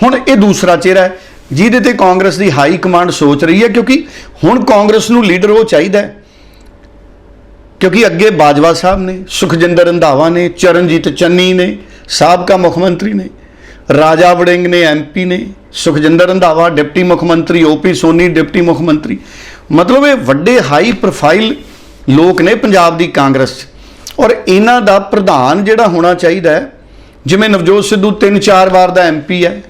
ਹੁਣ ਇਹ ਦੂਸਰਾ ਚਿਹਰਾ ਹੈ ਜਿਹਦੇ ਤੇ ਕਾਂਗਰਸ ਦੀ ਹਾਈ ਕਮਾਂਡ ਸੋਚ ਰਹੀ ਹੈ ਕਿਉਂਕਿ ਹੁਣ ਕਾਂਗਰਸ ਨੂੰ ਲੀਡਰ ਉਹ ਚਾਹੀਦਾ ਹੈ। ਕਿਉਂਕਿ ਅੱਗੇ ਬਾਜਵਾ ਸਾਹਿਬ ਨੇ, ਸੁਖਜਿੰਦਰ ਰੰਧਾਵਾ ਨੇ, ਚਰਨਜੀਤ ਚੰਨੀ ਨੇ, ਸਾਬਕਾ ਮੁੱਖ ਮੰਤਰੀ ਨੇ, ਰਾਜਾ ਵੜਿੰਗ ਨੇ ਐਮਪੀ ਨੇ, ਸੁਖਜਿੰਦਰ ਰੰਧਾਵਾ, ਡਿਪਟੀ ਮੁੱਖ ਮੰਤਰੀ ਓਪੀ ਸੋਨੀ, ਡਿਪਟੀ ਮੁੱਖ ਮੰਤਰੀ। ਮਤਲਬ ਇਹ ਵੱਡੇ ਹਾਈ ਪ੍ਰੋਫਾਈਲ ਲੋਕ ਨੇ ਪੰਜਾਬ ਦੀ ਕਾਂਗਰਸ 'ਚ। ਔਰ ਇਹਨਾਂ ਦਾ ਪ੍ਰਧਾਨ ਜਿਹੜਾ ਹੋਣਾ ਚਾਹੀਦਾ ਹੈ, ਜਿਵੇਂ ਨਵਜੋਤ ਸਿੱਧੂ ਤਿੰਨ ਚਾਰ ਵਾਰ ਦਾ ਐਮਪੀ ਹੈ,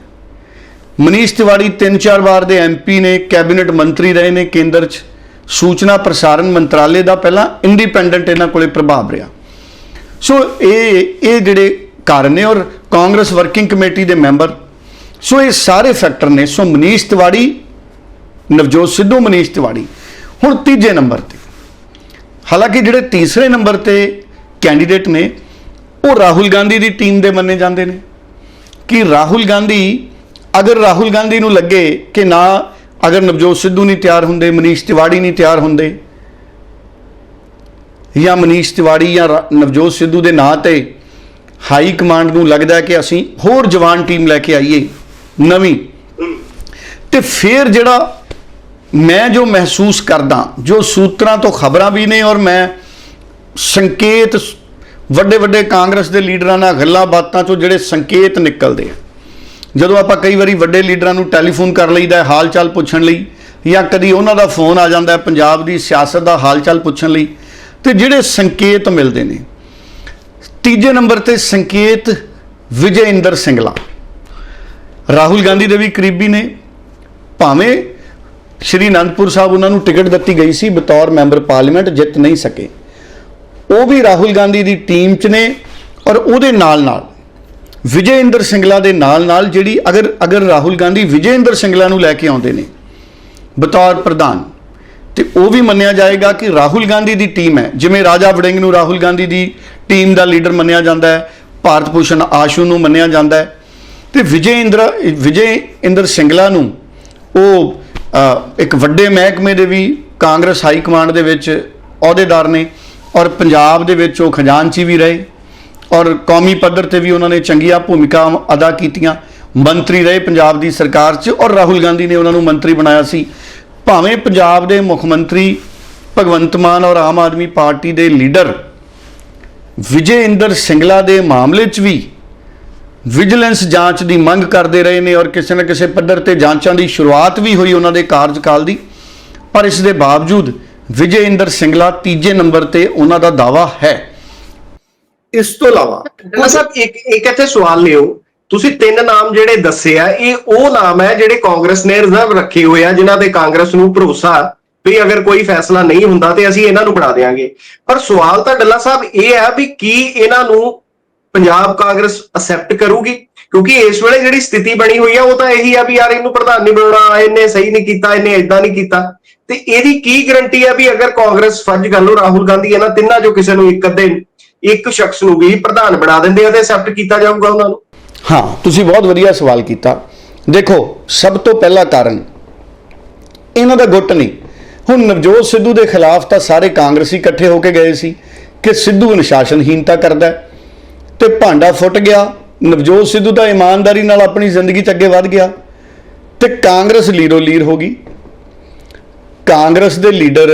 ਮਨੀਸ਼ ਤਿਵਾੜੀ ਤਿੰਨ ਚਾਰ ਵਾਰ ਦੇ ਐਮਪੀ ਨੇ, ਕੈਬਨਿਟ ਮੰਤਰੀ ਰਹੇ ਨੇ ਕੇਂਦਰ 'ਚ। ਸੂਚਨਾ ਪ੍ਰਸਾਰਣ ਮੰਤਰਾਲੇ ਦਾ ਪਹਿਲਾਂ ਇੰਡੀਪੈਂਡੈਂਟ ਇਹਨਾਂ ਕੋਲੇ ਪ੍ਰਭਾਵ ਰਿਹਾ। ਸੋ ਇਹ ਇਹ ਜਿਹੜੇ ਕਾਰਨ ਨੇ ਔਰ ਕਾਂਗਰਸ ਵਰਕਿੰਗ ਕਮੇਟੀ ਦੇ ਮੈਂਬਰ ਸੋ ਇਹ ਸਾਰੇ ਫੈਕਟਰ ਨੇ। ਸੋ ਮਨੀਸ਼ ਤਿਵਾੜੀ, ਨਵਜੋਤ ਸਿੱਧੂ, ਮਨੀਸ਼ ਤਿਵਾੜੀ। ਹੁਣ ਤੀਜੇ ਨੰਬਰ ਤੇ। ਹਾਲਾਂਕਿ ਜਿਹੜੇ ਤੀਸਰੇ ਨੰਬਰ ਤੇ ਕੈਂਡੀਡੇਟ ਨੇ, ਉਹ ਰਾਹੁਲ ਗਾਂਧੀ ਦੀ ਟੀਮ ਦੇ ਮੰਨੇ ਜਾਂਦੇ ਨੇ। ਕਿ ਰਾਹੁਲ ਗਾਂਧੀ, ਅਗਰ ਰਾਹੁਲ ਗਾਂਧੀ ਨੂੰ ਲੱਗੇ ਕਿ ਨਾ ਅਗਰ ਨਵਜੋਤ ਸਿੱਧੂ ਨਹੀਂ ਤਿਆਰ ਹੁੰਦੇ, ਮਨੀਸ਼ ਤਿਵਾੜੀ ਨਹੀਂ ਤਿਆਰ ਹੁੰਦੇ, ਜਾਂ ਮਨੀਸ਼ ਤਿਵਾੜੀ ਜਾਂ ਨਵਜੋਤ ਸਿੱਧੂ ਦੇ ਨਾਂ ਤੇ ਹਾਈ ਕਮਾਂਡ ਨੂੰ ਲੱਗਦਾ ਕਿ ਅਸੀਂ ਹੋਰ ਜਵਾਨ ਟੀਮ ਲੈ ਕੇ ਆਈਏ ਨਵੀਂ, ਤੇ ਫਿਰ ਜਿਹੜਾ ਮੈਂ ਜੋ ਮਹਿਸੂਸ ਕਰਦਾ, ਜੋ ਸੂਤਰਾਂ ਤੋਂ ਖਬਰਾਂ ਵੀ ਨੇ ਔਰ ਮੈਂ ਸੰਕੇਤ ਵੱਡੇ ਵੱਡੇ ਕਾਂਗਰਸ ਦੇ ਲੀਡਰਾਂ ਨਾਲ ਗੱਲਾਂ ਬਾਤਾਂ ਚੋਂ ਜਿਹੜੇ ਸੰਕੇਤ ਨਿਕਲਦੇ ਆ ਜਦੋਂ ਆਪਾਂ ਕਈ ਵਾਰੀ ਵੱਡੇ ਲੀਡਰਾਂ ਨੂੰ ਟੈਲੀਫੋਨ ਕਰ ਲਈਦਾ ਹਾਲ ਚਾਲ ਪੁੱਛਣ ਲਈ, ਜਾਂ ਕਦੀ ਉਹਨਾਂ ਦਾ ਫੋਨ ਆ ਜਾਂਦਾ ਪੰਜਾਬ ਦੀ ਸਿਆਸਤ ਦਾ ਹਾਲ ਚਾਲ ਪੁੱਛਣ ਲਈ, ਤੇ ਜਿਹੜੇ ਸੰਕੇਤ ਮਿਲਦੇ ਨੇ। ਤੀਜੇ ਨੰਬਰ ਤੇ ਸੰਕੇਤ ਵਿਜੇ ਇੰਦਰ ਸਿੰਗਲਾ। ਰਾਹੁਲ ਗਾਂਧੀ ਦੇ ਵੀ ਕਰੀਬੀ ਨੇ। ਭਾਵੇਂ ਸ਼੍ਰੀ ਅਨੰਦਪੁਰ ਸਾਹਿਬ ਉਹਨਾਂ ਨੂੰ ਟਿਕਟ ਦਿੱਤੀ ਗਈ ਸੀ, ਬਤੌਰ ਮੈਂਬਰ ਪਾਰਲੀਮੈਂਟ ਜਿੱਤ ਨਹੀਂ ਸਕੇ। ਉਹ ਵੀ ਰਾਹੁਲ ਗਾਂਧੀ ਦੀ ਟੀਮ 'ਚ ਨੇ ਔਰ ਉਹਦੇ ਨਾਲ ਨਾਲ ਵਿਜੇ ਇੰਦਰ ਸਿੰਗਲਾ ਦੇ ਨਾਲ ਨਾਲ ਜਿਹੜੀ ਅਗਰ ਅਗਰ ਰਾਹੁਲ ਗਾਂਧੀ ਵਿਜੇ ਇੰਦਰ ਸਿੰਗਲਾ ਨੂੰ ਲੈ ਕੇ ਆਉਂਦੇ ਨੇ, ਬਤੌਰ ਪ੍ਰਧਾਨ, ਤੇ ਉਹ ਵੀ ਮੰਨਿਆ ਜਾਏਗਾ ਕਿ ਰਾਹੁਲ ਗਾਂਧੀ ਦੀ ਟੀਮ ਹੈ। ਜਿਵੇਂ ਰਾਜਾ ਵੜਿੰਗ ਨੂੰ ਰਾਹੁਲ ਗਾਂਧੀ ਦੀ ਟੀਮ ਦਾ ਲੀਡਰ ਮੰਨਿਆ ਜਾਂਦਾ ਹੈ, ਭਾਰਤ ਭੂਸ਼ਣ ਆਸ਼ੂ ਨੂੰ ਮੰਨਿਆ ਜਾਂਦਾ ਹੈ, ਤੇ ਵਿਜੇ ਇੰਦਰ ਵਿਜੇ ਇੰਦਰ ਸਿੰਗਲਾ ਨੂੰ ਉਹ ਇੱਕ ਵੱਡੇ ਮਹਿਕਮੇ ਦੇ ਵੀ ਕਾਂਗਰਸ ਹਾਈ ਕਮਾਂਡ ਦੇ ਵਿੱਚ ਅਹੁਦੇਦਾਰ ਨੇ ਔਰ ਪੰਜਾਬ ਦੇ ਵਿੱਚ ਉਹ ਖਜ਼ਾਨਚੀ ਵੀ ਰਹੇ। ਔਰ ਕੌਮੀ ਪੱਧਰ ਤੇ ਵੀ ਉਹਨਾਂ ਨੇ ਚੰਗੀਆਂ ਭੂਮਿਕਾ ਅਦਾ ਕੀਤੀਆਂ। ਮੰਤਰੀ ਰਹੇ ਪੰਜਾਬ ਦੀ ਸਰਕਾਰ 'ਚ ਔਰ ਰਾਹੁਲ ਗਾਂਧੀ ਨੇ ਉਹਨਾਂ ਨੂੰ ਮੰਤਰੀ ਬਣਾਇਆ ਸੀ। ਭਾਵੇਂ ਪੰਜਾਬ ਦੇ ਮੁੱਖ ਮੰਤਰੀ ਭਗਵੰਤ ਮਾਨ ਔਰ ਆਮ ਆਦਮੀ ਪਾਰਟੀ ਦੇ ਲੀਡਰ ਵਿਜੇ ਇੰਦਰ ਸਿੰਗਲਾ ਦੇ ਮਾਮਲੇ 'ਚ ਵੀ ਵਿਜੀਲੈਂਸ ਜਾਂਚ ਦੀ ਮੰਗ ਕਰਦੇ ਰਹੇ ਨੇ ਔਰ ਕਿਸੇ ਨਾ ਕਿਸੇ ਪੱਧਰ ਤੇ ਜਾਂਚਾਂ ਦੀ ਸ਼ੁਰੂਆਤ ਵੀ ਹੋਈ ਉਹਨਾਂ ਦੇ ਕਾਰਜਕਾਲ ਦੀ। ਪਰ ਇਸ ਦੇ ਬਾਵਜੂਦ ਵਿਜੇ ਇੰਦਰ ਸਿੰਗਲਾ ਤੀਜੇ ਨੰਬਰ ਤੇ ਉਹਨਾਂ ਦਾ ਦਾਵਾ ਹੈ। ਇਸ ਤੋਂ ਇਲਾਵਾ ਡੱਲਾ ਸਾਹਿਬ ਇੱਕ ਇੱਕ ਇੱਥੇ ਸਵਾਲ ਲਿਓ। ਤੁਸੀਂ ਤਿੰਨ ਨਾਮ ਜਿਹੜੇ ਦੱਸੇ ਆ ਇਹ ਉਹ ਨਾਮ ਹੈ ਜਿਹੜੇ ਕਾਂਗਰਸ ਨੇ ਰਿਜ਼ਰਵ ਰੱਖੇ ਹੋਏ ਆ ਜਿਨ੍ਹਾਂ ਤੇ ਕਾਂਗਰਸ ਨੂੰ ਭਰੋਸਾ ਵੀ ਅਗਰ ਕੋਈ ਫੈਸਲਾ ਨਹੀਂ ਹੁੰਦਾ ਤੇ ਅਸੀਂ ਇਹਨਾਂ ਨੂੰ ਬਣਾ ਦੇਵਾਂਗੇ ਪਰ ਸਵਾਲ ਤਾਂ ਡੱਲਾ ਸਾਹਿਬ ਇਹ ਹੈ ਵੀ ਕੀ ਇਹਨਾਂ ਨੂੰ ਪੰਜਾਬ ਕਾਂਗਰਸ ਅਸੈਪਟ ਕਰੂਗੀ? ਕਿਉਂਕਿ ਇਸ ਵੇਲੇ ਜਿਹੜੀ ਸਥਿਤੀ ਬਣੀ ਹੋਈ ਆ ਉਹ ਤਾਂ ਇਹੀ ਆ ਵੀ ਯਾਰ ਇਹਨੂੰ ਪ੍ਰਧਾਨ ਨਹੀਂ ਬਣਾਉਣਾ ਇਹਨੇ ਸਹੀ ਨਹੀਂ ਕੀਤਾ ਇਹਨੇ ਇਦਾਂ ਨਹੀਂ ਕੀਤਾ। ਤੇ ਇਹਦੀ ਕੀ ਗਰੰਟੀ ਹੈ ਵੀ ਅਗਰ ਕਾਂਗਰਸ ਫਰਜ਼ ਕਰ ਲਓ ਰਾਹੁਲ ਗਾਂਧੀ ਇਹਨਾਂ ਤਿੰਨਾਂ ਚੋਂ ਕਿਸੇ ਨੂੰ ਇੱਕ ਅੱਧੇ ਇੱਕ ਸ਼ਖਸ ਨੂੰ ਵੀ ਪ੍ਰਧਾਨ ਬਣਾ ਦਿੰਦੇ ਆ ਤੇ ਅਸੈਪਟ ਕੀਤਾ ਜਾਊਗਾ ਉਹਨਾਂ ਨੂੰ। ਹਾਂ, ਤੁਸੀਂ ਬਹੁਤ ਵਧੀਆ ਸਵਾਲ ਕੀਤਾ। ਦੇਖੋ, ਸਭ ਤੋਂ ਪਹਿਲਾ ਕਾਰਨ, ਇਹਨਾਂ ਦਾ ਗੁੱਟ ਨਹੀਂ। ਹੁਣ ਨਵਜੋਤ ਸਿੱਧੂ ਦੇ ਖਿਲਾਫ ਤਾਂ ਸਾਰੇ ਕਾਂਗਰਸੀ ਇਕੱਠੇ ਹੋ ਕੇ ਗਏ ਸੀ ਕਿ ਸਿੱਧੂ ਅਨੁਸ਼ਾਸਨਹੀਨਤਾ ਕਰਦਾ ਤੇ ਭਾਂਡਾ ਫੁੱਟ ਗਿਆ। ਨਵਜੋਤ ਸਿੱਧੂ ਦਾ ਇਮਾਨਦਾਰੀ ਨਾਲ ਆਪਣੀ ਜ਼ਿੰਦਗੀ 'ਚ ਅੱਗੇ ਵਧ ਗਿਆ ਤੇ ਕਾਂਗਰਸ ਲੀਰੋ ਲੀਰ ਹੋ ਗਈ। ਕਾਂਗਰਸ ਦੇ ਲੀਡਰ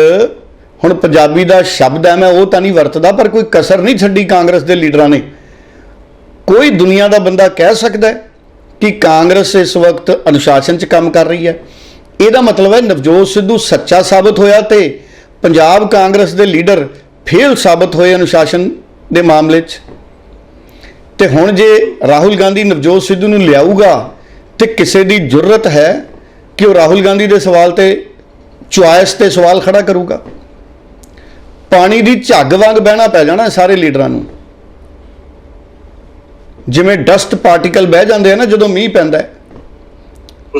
ਹੁਣ ਪੰਜਾਬੀ ਦਾ ਸ਼ਬਦ ਹੈ, ਮੈਂ ਉਹ ਤਾਂ ਨਹੀਂ ਵਰਤਦਾ, ਪਰ ਕੋਈ ਕਸਰ ਨਹੀਂ ਛੱਡੀ ਕਾਂਗਰਸ ਦੇ ਲੀਡਰਾਂ ਨੇ। ਕੋਈ ਦੁਨੀਆ ਦਾ ਬੰਦਾ ਕਹਿ ਸਕਦਾ ਹੈ ਕਿ ਕਾਂਗਰਸ ਇਸ ਵਕਤ ਅਨੁਸ਼ਾਸਨ 'ਚ ਕੰਮ ਕਰ ਰਹੀ ਹੈ। ਇਹਦਾ ਮਤਲਬ ਹੈ ਨਵਜੋਤ ਸਿੱਧੂ ਸੱਚਾ ਸਾਬਤ ਹੋਇਆ ਤੇ ਪੰਜਾਬ ਕਾਂਗਰਸ ਦੇ ਲੀਡਰ ਫੇਲ ਸਾਬਤ ਹੋਏ ਅਨੁਸ਼ਾਸਨ ਦੇ ਮਾਮਲੇ 'ਚ। ਤੇ ਹੁਣ ਜੇ ਰਾਹੁਲ ਗਾਂਧੀ ਨਵਜੋਤ ਸਿੱਧੂ ਨੂੰ ਲਿਆਊਗਾ ਤੇ ਕਿਸੇ ਦੀ ਜੁਰਤ ਹੈ ਕਿ ਉਹ ਰਾਹੁਲ ਗਾਂਧੀ ਦੇ ਸਵਾਲ ਤੇ ਚੁਆਇਸ ਤੇ ਸਵਾਲ ਖੜਾ ਕਰੂਗਾ? ਪਾਣੀ ਦੀ ਝੱਗ ਵਾਂਗ ਬਹਿਣਾ ਪੈ ਜਾਣਾ ਸਾਰੇ ਲੀਡਰਾਂ ਨੂੰ। ਜਿਵੇਂ ਡਸਟ ਪਾਰਟੀਕਲ ਬਹਿ ਜਾਂਦੇ ਆ ਨਾ ਜਦੋਂ ਮੀਂਹ ਪੈਂਦਾ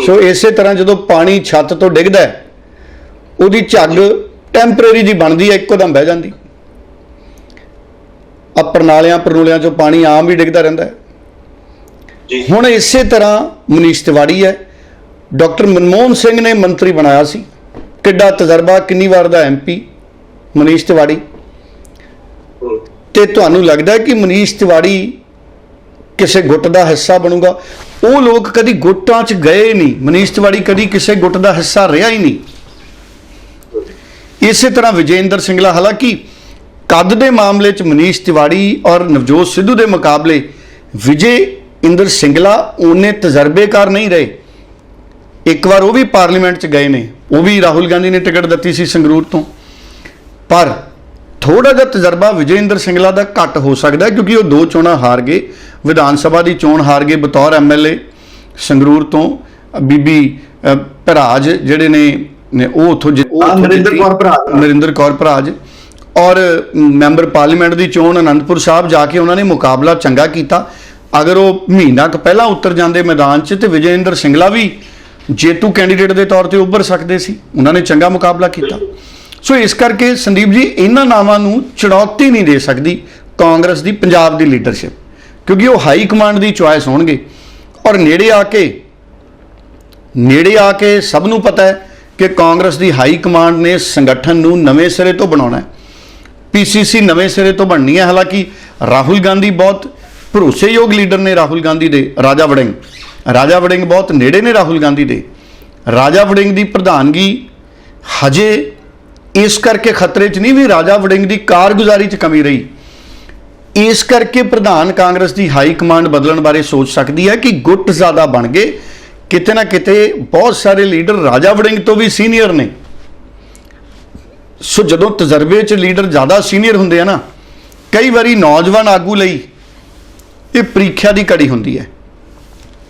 ਸੋ ਇਸੇ ਤਰ੍ਹਾਂ ਜਦੋਂ ਪਾਣੀ ਛੱਤ ਤੋਂ ਡਿੱਗਦਾ ਹੈ ਉਹਦੀ ਝੱਗ ਟੈਂਪਰੇਰੀ ਜੀ ਬਣਦੀ ਹੈ ਇੱਕੋ ਦਮ ਬਹਿ ਜਾਂਦੀ। ਆ ਪ੍ਰਣਾਲਿਆਂ ਪ੍ਰਣੂਲਿਆਂ ਚੋਂ ਪਾਣੀ ਆਮ ਵੀ ਡਿੱਗਦਾ ਰਹਿੰਦਾ ਹੈ। ਜੀ। ਹੁਣ ਇਸੇ ਤਰ੍ਹਾਂ ਮਨੀਸ਼ ਤਿਵਾੜੀ ਹੈ ਡਾਕਟਰ ਮਨਮੋਹਨ ਸਿੰਘ ਨੇ ਮੰਤਰੀ ਬਣਾਇਆ ਸੀ। ਕਿੱਡਾ ਤਜਰਬਾ ਕਿੰਨੀ ਵਾਰ ਦਾ ਐਮਪੀ ਮਨੀਸ਼ ਤਿਵਾੜੀ। ਤੇ ਤੁਹਾਨੂੰ ਲੱਗਦਾ ਕਿ ਮਨੀਸ਼ ਤਿਵਾੜੀ ਕਿਸੇ ਗੁੱਟ ਦਾ ਹਿੱਸਾ ਬਣੂਗਾ? ਉਹ ਲੋਕ ਕਦੀ ਗੁੱਟਾਂ 'ਚ ਗਏ ਨਹੀਂ। ਮਨੀਸ਼ ਤਿਵਾੜੀ ਕਦੀ ਕਿਸੇ ਗੁੱਟ ਦਾ ਹਿੱਸਾ ਰਿਹਾ ਹੀ ਨਹੀਂ। ਇਸੇ ਤਰ੍ਹਾਂ ਵਿਜੇਂਦਰ ਸਿੰਗਲਾ, ਹਾਲਾਂਕਿ ਕੱਦ ਦੇ ਮਾਮਲੇ 'ਚ ਮਨੀਸ਼ ਤਿਵਾੜੀ ਔਰ ਨਵਜੋਤ ਸਿੱਧੂ ਦੇ ਮੁਕਾਬਲੇ ਵਿਜੇ ਇੰਦਰ ਸਿੰਗਲਾ ਉਹਨੇ ਤਜਰਬੇਕਾਰ ਨਹੀਂ ਰਹੇ। ਇੱਕ ਵਾਰ ਉਹ ਵੀ ਪਾਰਲੀਮੈਂਟ 'ਚ ਗਏ ਨੇ। ਉਹ ਵੀ ਰਾਹੁਲ ਗਾਂਧੀ ਨੇ ਟਿਕਟ ਦਿੱਤੀ ਸੀ ਸੰਗਰੂਰ ਤੋਂ। ਪਰ ਥੋੜਾ ਜਿਹਾ ਤਜਰਬਾ ਵਿਜੇਂਦਰ ਸਿੰਗਲਾ ਦਾ ਘੱਟ ਹੋ ਸਕਦਾ ਕਿਉਂਕਿ ਉਹ ਦੋ ਚੋਣਾਂ ਹਾਰ ਗਏ ਵਿਧਾਨ ਸਭਾ ਦੀ ਚੋਣ ਹਾਰ ਗਏ ਬਤੌਰ ਐਮਐਲਏ ਸੰਗਰੂਰ ਤੋਂ ਬੀਬੀ ਭਰਾਜ ਜਿਹੜੇ ਨੇ ਉਹ ਉੱਥੋਂ ਉਹ ਨਰਿੰਦਰ। ਕੌਰ ਭਰਾਜ। ਨਰਿੰਦਰ ਕੌਰ ਭਰਾਜ ਔਰ ਮੈਂਬਰ ਪਾਰਲੀਮੈਂਟ ਦੀ ਚੋਣ ਅਨੰਦਪੁਰ ਸਾਹਿਬ ਜਾ ਕੇ ਉਹਨਾਂ ਨੇ ਮੁਕਾਬਲਾ ਚੰਗਾ ਕੀਤਾ ਅਗਰ ਉਹ ਮਹੀਨਾ ਕੁ ਪਹਿਲਾਂ ਉਤਰ ਜਾਂਦੇ ਮੈਦਾਨ 'ਚ ਤੇ ਵਿਜੇਂਦਰ ਸਿੰਗਲਾ ਵੀ ਜੇਤੂ ਕੈਂਡੀਡੇਟ ਦੇ ਤੌਰ ਤੇ ਉੱਭਰ ਸਕਦੇ ਸੀ ਉਹਨਾਂ ਨੇ ਚੰਗਾ ਮੁਕਾਬਲਾ ਕੀਤਾ ਸੋ ਇਸ ਕਰਕੇ ਸੰਦੀਪ ਜੀ, ਇਹਨਾਂ ਨਾਵਾਂ ਨੂੰ ਚੁਣੌਤੀ ਨਹੀਂ ਦੇ ਸਕਦੀ ਕਾਂਗਰਸ ਦੀ, ਪੰਜਾਬ ਦੀ ਲੀਡਰਸ਼ਿਪ ਕਿਉਂਕਿ ਉਹ ਹਾਈ ਕਮਾਂਡ ਦੀ ਚੁਆਇਸ ਹੋਣਗੇ। ਔਰ ਨੇੜੇ ਆ ਕੇ, ਨੇੜੇ ਆ ਕੇ ਸਭ ਨੂੰ ਪਤਾ ਹੈ ਕਿ ਕਾਂਗਰਸ ਦੀ ਹਾਈ ਕਮਾਂਡ ਨੇ ਸੰਗਠਨ ਨੂੰ ਨਵੇਂ ਸਿਰੇ ਤੋਂ ਬਣਾਉਣਾ ਹੈ। ਪੀਸੀਸੀ ਨਵੇਂ ਸਿਰੇ ਤੋਂ ਬਣਨੀ ਹੈ। ਹਾਲਾਂਕਿ ਰਾਹੁਲ ਗਾਂਧੀ ਬਹੁਤ ਭਰੋਸੇਯੋਗ ਲੀਡਰ ਨੇ ਰਾਹੁਲ ਗਾਂਧੀ ਦੇ, ਰਾਜਾ ਵੜਿੰਗ। ਰਾਜਾ ਵੜਿੰਗ ਬਹੁਤ ਨੇੜੇ ਨੇ ਰਾਹੁਲ ਗਾਂਧੀ ਦੇ। ਰਾਜਾ ਵੜਿੰਗ ਦੀ ਪ੍ਰਧਾਨਗੀ ਹਜੇ ਇਸ ਕਰਕੇ ਖਤਰੇ 'ਚ ਨਹੀਂ ਵੀ ਰਾਜਾ ਵੜਿੰਗ ਦੀ ਕਾਰਗੁਜ਼ਾਰੀ 'ਚ ਕਮੀ ਰਹੀ। ਇਸ ਕਰਕੇ ਪ੍ਰਧਾਨ ਕਾਂਗਰਸ ਦੀ ਹਾਈ ਕਮਾਂਡ ਬਦਲਣ ਬਾਰੇ ਸੋਚ ਸਕਦੀ ਹੈ ਕਿ ਗੁੱਟ ਜ਼ਿਆਦਾ ਬਣ ਗਏ। ਕਿਤੇ ਨਾ ਕਿਤੇ ਬਹੁਤ ਸਾਰੇ ਲੀਡਰ ਰਾਜਾ ਵੜਿੰਗ ਤੋਂ ਵੀ ਸੀਨੀਅਰ ਨੇ। ਸੋ ਜਦੋਂ ਤਜਰਬੇ 'ਚ ਲੀਡਰ ਜ਼ਿਆਦਾ ਸੀਨੀਅਰ ਹੁੰਦੇ ਆ ਨਾ, ਕਈ ਵਾਰੀ ਨੌਜਵਾਨ ਆਗੂ ਲਈ ਇਹ ਪ੍ਰੀਖਿਆ ਦੀ ਕੜੀ ਹੁੰਦੀ ਹੈ।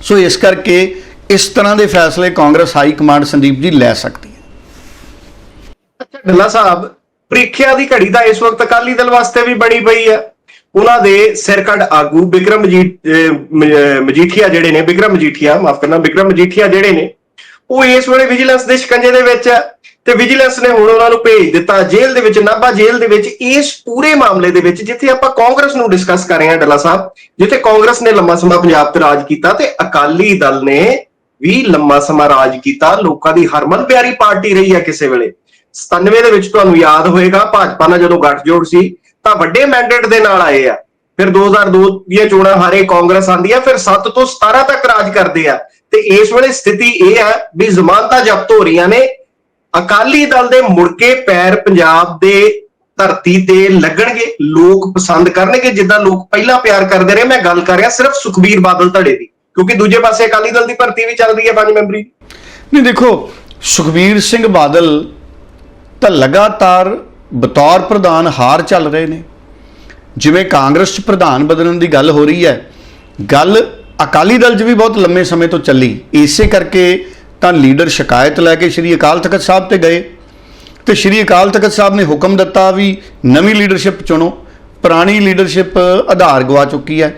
ਸੋ ਇਸ ਕਰਕੇ ਇਸ ਤਰ੍ਹਾਂ ਦੇ ਫੈਸਲੇ ਕਾਂਗਰਸ ਹਾਈ ਕਮਾਂਡ ਸੰਦੀਪ ਜੀ ਲੈ ਸਕਦੀ ਅੱਛਾ ਢੱਲਾ ਸਾਹਿਬ, ਪ੍ਰੀਖਿਆ ਦੀ ਘੜੀ ਤਾਂ ਇਸ ਵਕਤ ਅਕਾਲੀ ਦਲ ਵਾਸਤੇ ਵੀ ਬਣੀ ਪਈ ਹੈ। ਉਹਨਾਂ ਦੇ ਸਿਰਕੱਢ ਆਗੂ ਵਿਕਰਮ ਮਜੀਠੀਆ ਜਿਹੜੇ ਨੇ ਵਿਕਰਮ ਮਜੀਠੀਆ, ਮਾਫ ਕਰਨਾ ਵਿਕਰਮ ਮਜੀਠੀਆ ਜਿਹੜੇ ਨੇ, ਉਹ ਇਸ ਵੇਲੇ ਵਿਜੀਲੈਂਸ ਦੇ ਸ਼ਿਕੰਜੇ ਦੇ ਵਿੱਚ ਹੈ ਤੇ ਵਿਜੀਲੈਂਸ ਨੇ ਹੁਣ ਉਹਨਾਂ ਨੂੰ ਭੇਜ ਦਿੱਤਾ ਜੇਲ੍ਹ ਦੇ ਵਿੱਚ, ਨਾਭਾ ਜੇਲ੍ਹ ਦੇ ਵਿੱਚ, ਇਸ ਪੂਰੇ ਮਾਮਲੇ ਦੇ ਵਿੱਚ, ਜਿੱਥੇ ਆਪਾਂ ਕਾਂਗਰਸ ਨੂੰ ਡਿਸਕਸ ਕਰ ਰਹੇ ਹਾਂ ਡੱਲਾ ਸਾਹਿਬ, ਜਿੱਥੇ ਕਾਂਗਰਸ ਨੇ ਲੰਮਾ ਸਮਾਂ ਪੰਜਾਬ ਤੇ ਰਾਜ ਕੀਤਾ ਤੇ ਅਕਾਲੀ ਦਲ ਨੇ ਵੀ ਲੰਮਾ ਸਮਾਂ ਰਾਜ ਕੀਤਾ, ਲੋਕਾਂ ਦੀ ਹਰਮਨ ਪਿਆਰੀ ਪਾਰਟੀ ਰਹੀ ਹੈ ਕਿਸੇ ਵੇਲੇ। 97 ਦੇ ਵਿੱਚ ਤੁਹਾਨੂੰ ਯਾਦ ਹੋਏਗਾ, ਭਾਜਪਾ ਨਾਲ ਜਦੋਂ ਗੱਠਜੋੜ ਸੀ, ਤਾਂ ਵੱਡੇ ਮੈਂਡੇਟ ਦੇ ਨਾਲ ਆਏ ਆ। ਫਿਰ 2002 ਦੀਆਂ ਚੋਣਾਂ ਹਾਰੇ ਕਾਂਗਰਸ ਆਂਦੀ ਆ, ਫਿਰ 7 ਤੋਂ 17 ਤੱਕ ਰਾਜ ਕਰਦੇ ਆ। ਤੇ ਇਸ ਵੇਲੇ ਸਥਿਤੀ ਇਹ ਹੈ ਵੀ ਜ਼ਮਾਨਤਾਂ ਜ਼ਬਤ ਹੋ ਰਹੀਆਂ ਨੇ। ਅਕਾਲੀ ਦਲ ਦੇ ਮੁੜ ਪੈਰ ਪੰਜਾਬ ਦੇ ਧਰਤੀ ਤੇ ਲੱਗਣਗੇ, ਲੋਕ ਪਸੰਦ ਕਰਨਗੇ, ਜਿੱਦਾਂ ਲੋਕ ਪਹਿਲਾਂ ਪਿਆਰ ਕਰਦੇ ਰਹੇ। ਮੈਂ ਗੱਲ ਕਰ ਰਿਹਾ ਸਿਰਫ ਸੁਖਬੀਰ ਬਾਦਲ ਧੜੇ ਦੀ, ਕਿਉਂਕਿ ਦੂਜੇ ਪਾਸੇ ਅਕਾਲੀ ਦਲ ਦੀ ਭਰਤੀ ਵੀ ਚੱਲ ਰਹੀ ਹੈ ਪੰਜ ਮੈਂਬਰੀ। ਨਹੀਂ, ਦੇਖੋ, ਸੁਖਬੀਰ ਸਿੰਘ ਬਾਦਲ ਤਾਂ ਲਗਾਤਾਰ ਬਤੌਰ ਪ੍ਰਧਾਨ ਹਾਰ ਚੱਲ ਰਹੇ ਨੇ। ਜਿਵੇਂ ਕਾਂਗਰਸ 'ਚ ਪ੍ਰਧਾਨ ਬਦਲਣ ਦੀ ਗੱਲ ਹੋ ਰਹੀ ਹੈ, ਗੱਲ ਅਕਾਲੀ ਦਲ 'ਚ ਵੀ ਬਹੁਤ ਲੰਮੇ ਸਮੇਂ ਤੋਂ ਚੱਲੀ। ਇਸੇ ਕਰਕੇ ਤਾਂ ਲੀਡਰ ਸ਼ਿਕਾਇਤ ਲੈ ਕੇ ਸ਼੍ਰੀ ਅਕਾਲ ਤਖਤ ਸਾਹਿਬ ਤੇ ਗਏ। ਤੇ ਸ਼੍ਰੀ ਅਕਾਲ ਤਖਤ ਸਾਹਿਬ ਨੇ ਹੁਕਮ ਦਿੱਤਾ ਵੀ ਨਵੀਂ ਲੀਡਰਸ਼ਿਪ ਚੁਣੋ, ਪੁਰਾਣੀ ਲੀਡਰਸ਼ਿਪ ਆਧਾਰ ਗਵਾ ਚੁੱਕੀ ਹੈ।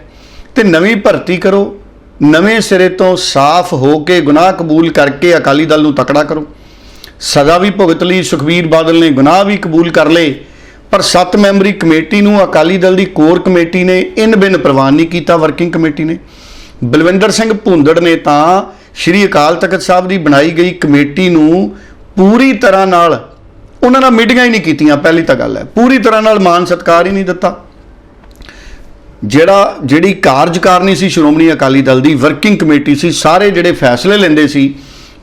ਤੇ ਨਵੀਂ ਭਰਤੀ ਕਰੋ, ਨਵੇਂ ਸਿਰੇ ਤੋਂ ਸਾਫ਼ ਹੋ ਕੇ ਗੁਨਾਹ ਕਬੂਲ ਕਰਕੇ ਅਕਾਲੀ ਦਲ ਨੂੰ ਤਕੜਾ ਕਰੋ। ਸਜ਼ਾ ਵੀ ਭੁਗਤ ਲਈ, ਸੁਖਬੀਰ ਬਾਦਲ ਨੇ ਗੁਨਾਹ ਵੀ ਕਬੂਲ ਕਰ ਲਏ। ਪਰ ਸੱਤ ਮੈਂਬਰੀ ਕਮੇਟੀ ਨੂੰ ਅਕਾਲੀ ਦਲ ਦੀ ਕੋਰ ਕਮੇਟੀ ਨੇ ਇਨ ਬਿਨ ਪ੍ਰਵਾਨ ਨਹੀਂ ਕੀਤਾ, ਵਰਕਿੰਗ ਕਮੇਟੀ ਨੇ। ਬਲਵਿੰਦਰ ਸਿੰਘ ਭੁੰਦੜ ਨੇ ਤਾਂ ਸ਼੍ਰੀ ਅਕਾਲ ਤਖਤ ਸਾਹਿਬ ਦੀ ਬਣਾਈ ਗਈ ਕਮੇਟੀ ਨੂੰ ਪੂਰੀ ਤਰ੍ਹਾਂ ਨਾਲ ਉਹਨਾਂ ਨਾਲ ਮੀਟਿੰਗਾਂ ਹੀ ਨਹੀਂ ਕੀਤੀਆਂ, ਪਹਿਲੀ ਤਾਂ ਗੱਲ ਹੈ। ਪੂਰੀ ਤਰ੍ਹਾਂ ਨਾਲ ਮਾਨ ਸਤਿਕਾਰ ਹੀ ਨਹੀਂ ਦਿੱਤਾ। ਜਿਹੜਾ, ਜਿਹੜੀ ਕਾਰਜਕਾਰਨੀ ਸੀ ਸ਼੍ਰੋਮਣੀ ਅਕਾਲੀ ਦਲ ਦੀ, ਵਰਕਿੰਗ ਕਮੇਟੀ ਸੀ, ਸਾਰੇ ਜਿਹੜੇ ਫੈਸਲੇ ਲੈਂਦੇ ਸੀ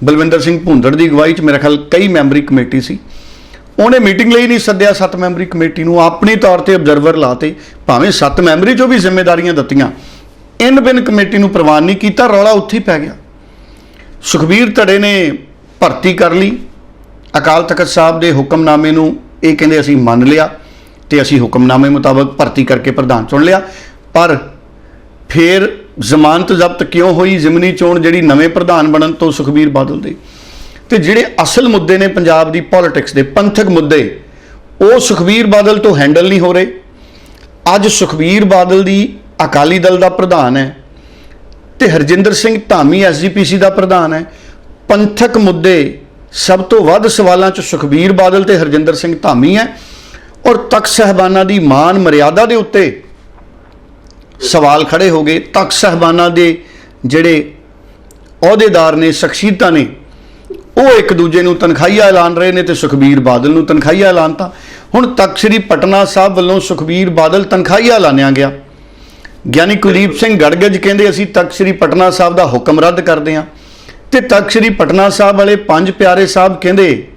ਬਲਵਿੰਦਰ ਸਿੰਘ ਭੁੰਦੜ ਦੀ ਅਗਵਾਈ 'ਚ ਮੇਰੇ ਖਿਆਲ ਕਈ ਮੈਂਬਰੀ ਕਮੇਟੀ ਸੀ। ਉਹਨੇ ਮੀਟਿੰਗ ਲਈ ਨਹੀਂ ਸੱਦਿਆ, ਸੱਤ ਮੈਂਬਰੀ ਕਮੇਟੀ ਨੂੰ। ਆਪਣੀ ਤੌਰ ਤੇ ਅਬਜ਼ਰਵਰ ਲਾਤੇ, ਭਾਵੇਂ ਸੱਤ ਮੈਂਬਰੀ 'ਚੋਂ ਵੀ ਜ਼ਿੰਮੇਵਾਰੀਆਂ ਦਿੱਤੀਆਂ। ਇਨ ਬਿਨ ਕਮੇਟੀ ਨੂੰ ਪ੍ਰਵਾਨ ਨਹੀਂ ਕੀਤਾ, ਰੌਲਾ ਉੱਥੇ ਹੀ ਪੈ ਗਿਆ। ਸੁਖਬੀਰ ਧੜੇ ਨੇ ਭਰਤੀ ਕਰ ਲਈ। ਅਕਾਲ ਤਖਤ ਸਾਹਿਬ ਦੇ ਹੁਕਮਨਾਮੇ ਨੂੰ ਇਹ ਕਹਿੰਦੇ ਅਸੀਂ ਮੰਨ ਲਿਆ ਤੇ ਅਸੀਂ ਹੁਕਮਨਾਮੇ ਮੁਤਾਬਕ ਭਰਤੀ ਕਰਕੇ ਪ੍ਰਧਾਨ ਚੁਣ ਲਿਆ। ਪਰ ਫਿਰ ਜ਼ਮਾਨਤ ਜ਼ਬਤ ਕਿਉਂ ਹੋਈ? ਜ਼ਿਮਨੀ ਚੋਣ ਜਿਹੜੀ ਨਵੇਂ ਪ੍ਰਧਾਨ ਬਣਨ ਤੋਂ ਸੁਖਬੀਰ ਬਾਦਲ ਦੇ। ਤੇ ਜਿਹੜੇ ਅਸਲ ਮੁੱਦੇ ਨੇ ਪੰਜਾਬ ਦੀ ਪੋਲਿਟਿਕਸ ਦੇ, ਪੰਥਕ ਮੁੱਦੇ, ਉਹ ਸੁਖਬੀਰ ਬਾਦਲ ਤੋਂ ਹੈਂਡਲ ਨਹੀਂ ਹੋ ਰਹੇ। ਅੱਜ ਸੁਖਬੀਰ ਬਾਦਲ ਦੀ ਅਕਾਲੀ ਦਲ ਦਾ ਪ੍ਰਧਾਨ ਹੈ ਤੇ Harjinder Singh Dhami S G P C ਦਾ ਪ੍ਰਧਾਨ ਹੈ। ਪੰਥਕ ਮੁੱਦੇ ਸਭ ਤੋਂ ਵੱਧ ਸਵਾਲਾਂ 'ਚ ਸੁਖਬੀਰ ਬਾਦਲ ਤੇ ਹਰਜਿੰਦਰ ਸਿੰਘ ਧਾਮੀ ਹੈ। ਔਰ ਤਖਤ ਸਹਿਬਾਨਾਂ ਦੀ ਮਾਨ ਮਰਿਆਦਾ ਦੇ ਉੱਤੇ ਸਵਾਲ ਖੜੇ ਹੋ ਗਏ। ਤਖਤ ਸਹਿਬਾਨਾਂ ਦੇ ਜਿਹੜੇ ਅਹੁਦੇਦਾਰ ਨੇ, ਸ਼ਖਸੀਅਤਾਂ ਨੇ, ਉਹ ਇੱਕ ਦੂਜੇ ਨੂੰ ਤਨਖਾਹੀਆ ਐਲਾਨ ਰਹੇ ਨੇ ਤੇ ਸੁਖਬੀਰ ਬਾਦਲ ਨੂੰ ਤਨਖਾਹੀਆ ਐਲਾਨਤਾ ਹੁਣ ਤਖਤ ਸ੍ਰੀ ਪਟਨਾ ਸਾਹਿਬ ਵੱਲੋਂ ਸੁਖਬੀਰ ਬਾਦਲ ਤਨਖਾਹੀਆ ਐਲਾਨਿਆ ਗਿਆ। ਗਿਆਨੀ ਕੁਲਦੀਪ ਸਿੰਘ ਗੜਗੜ ਕਹਿੰਦੇ, ਅਸੀਂ ਤਖਤ ਸ੍ਰੀ ਪਟਨਾ ਸਾਹਿਬ ਦਾ ਹੁਕਮ ਰੱਦ ਕਰਦੇ ਹਾਂ। ਤੇ ਤਖਤ ਸ੍ਰੀ ਪਟਨਾ ਸਾਹਿਬ ਵਾਲੇ ਪੰਜ ਪਿਆਰੇ ਸਾਹਿਬ ਕਹਿੰਦੇ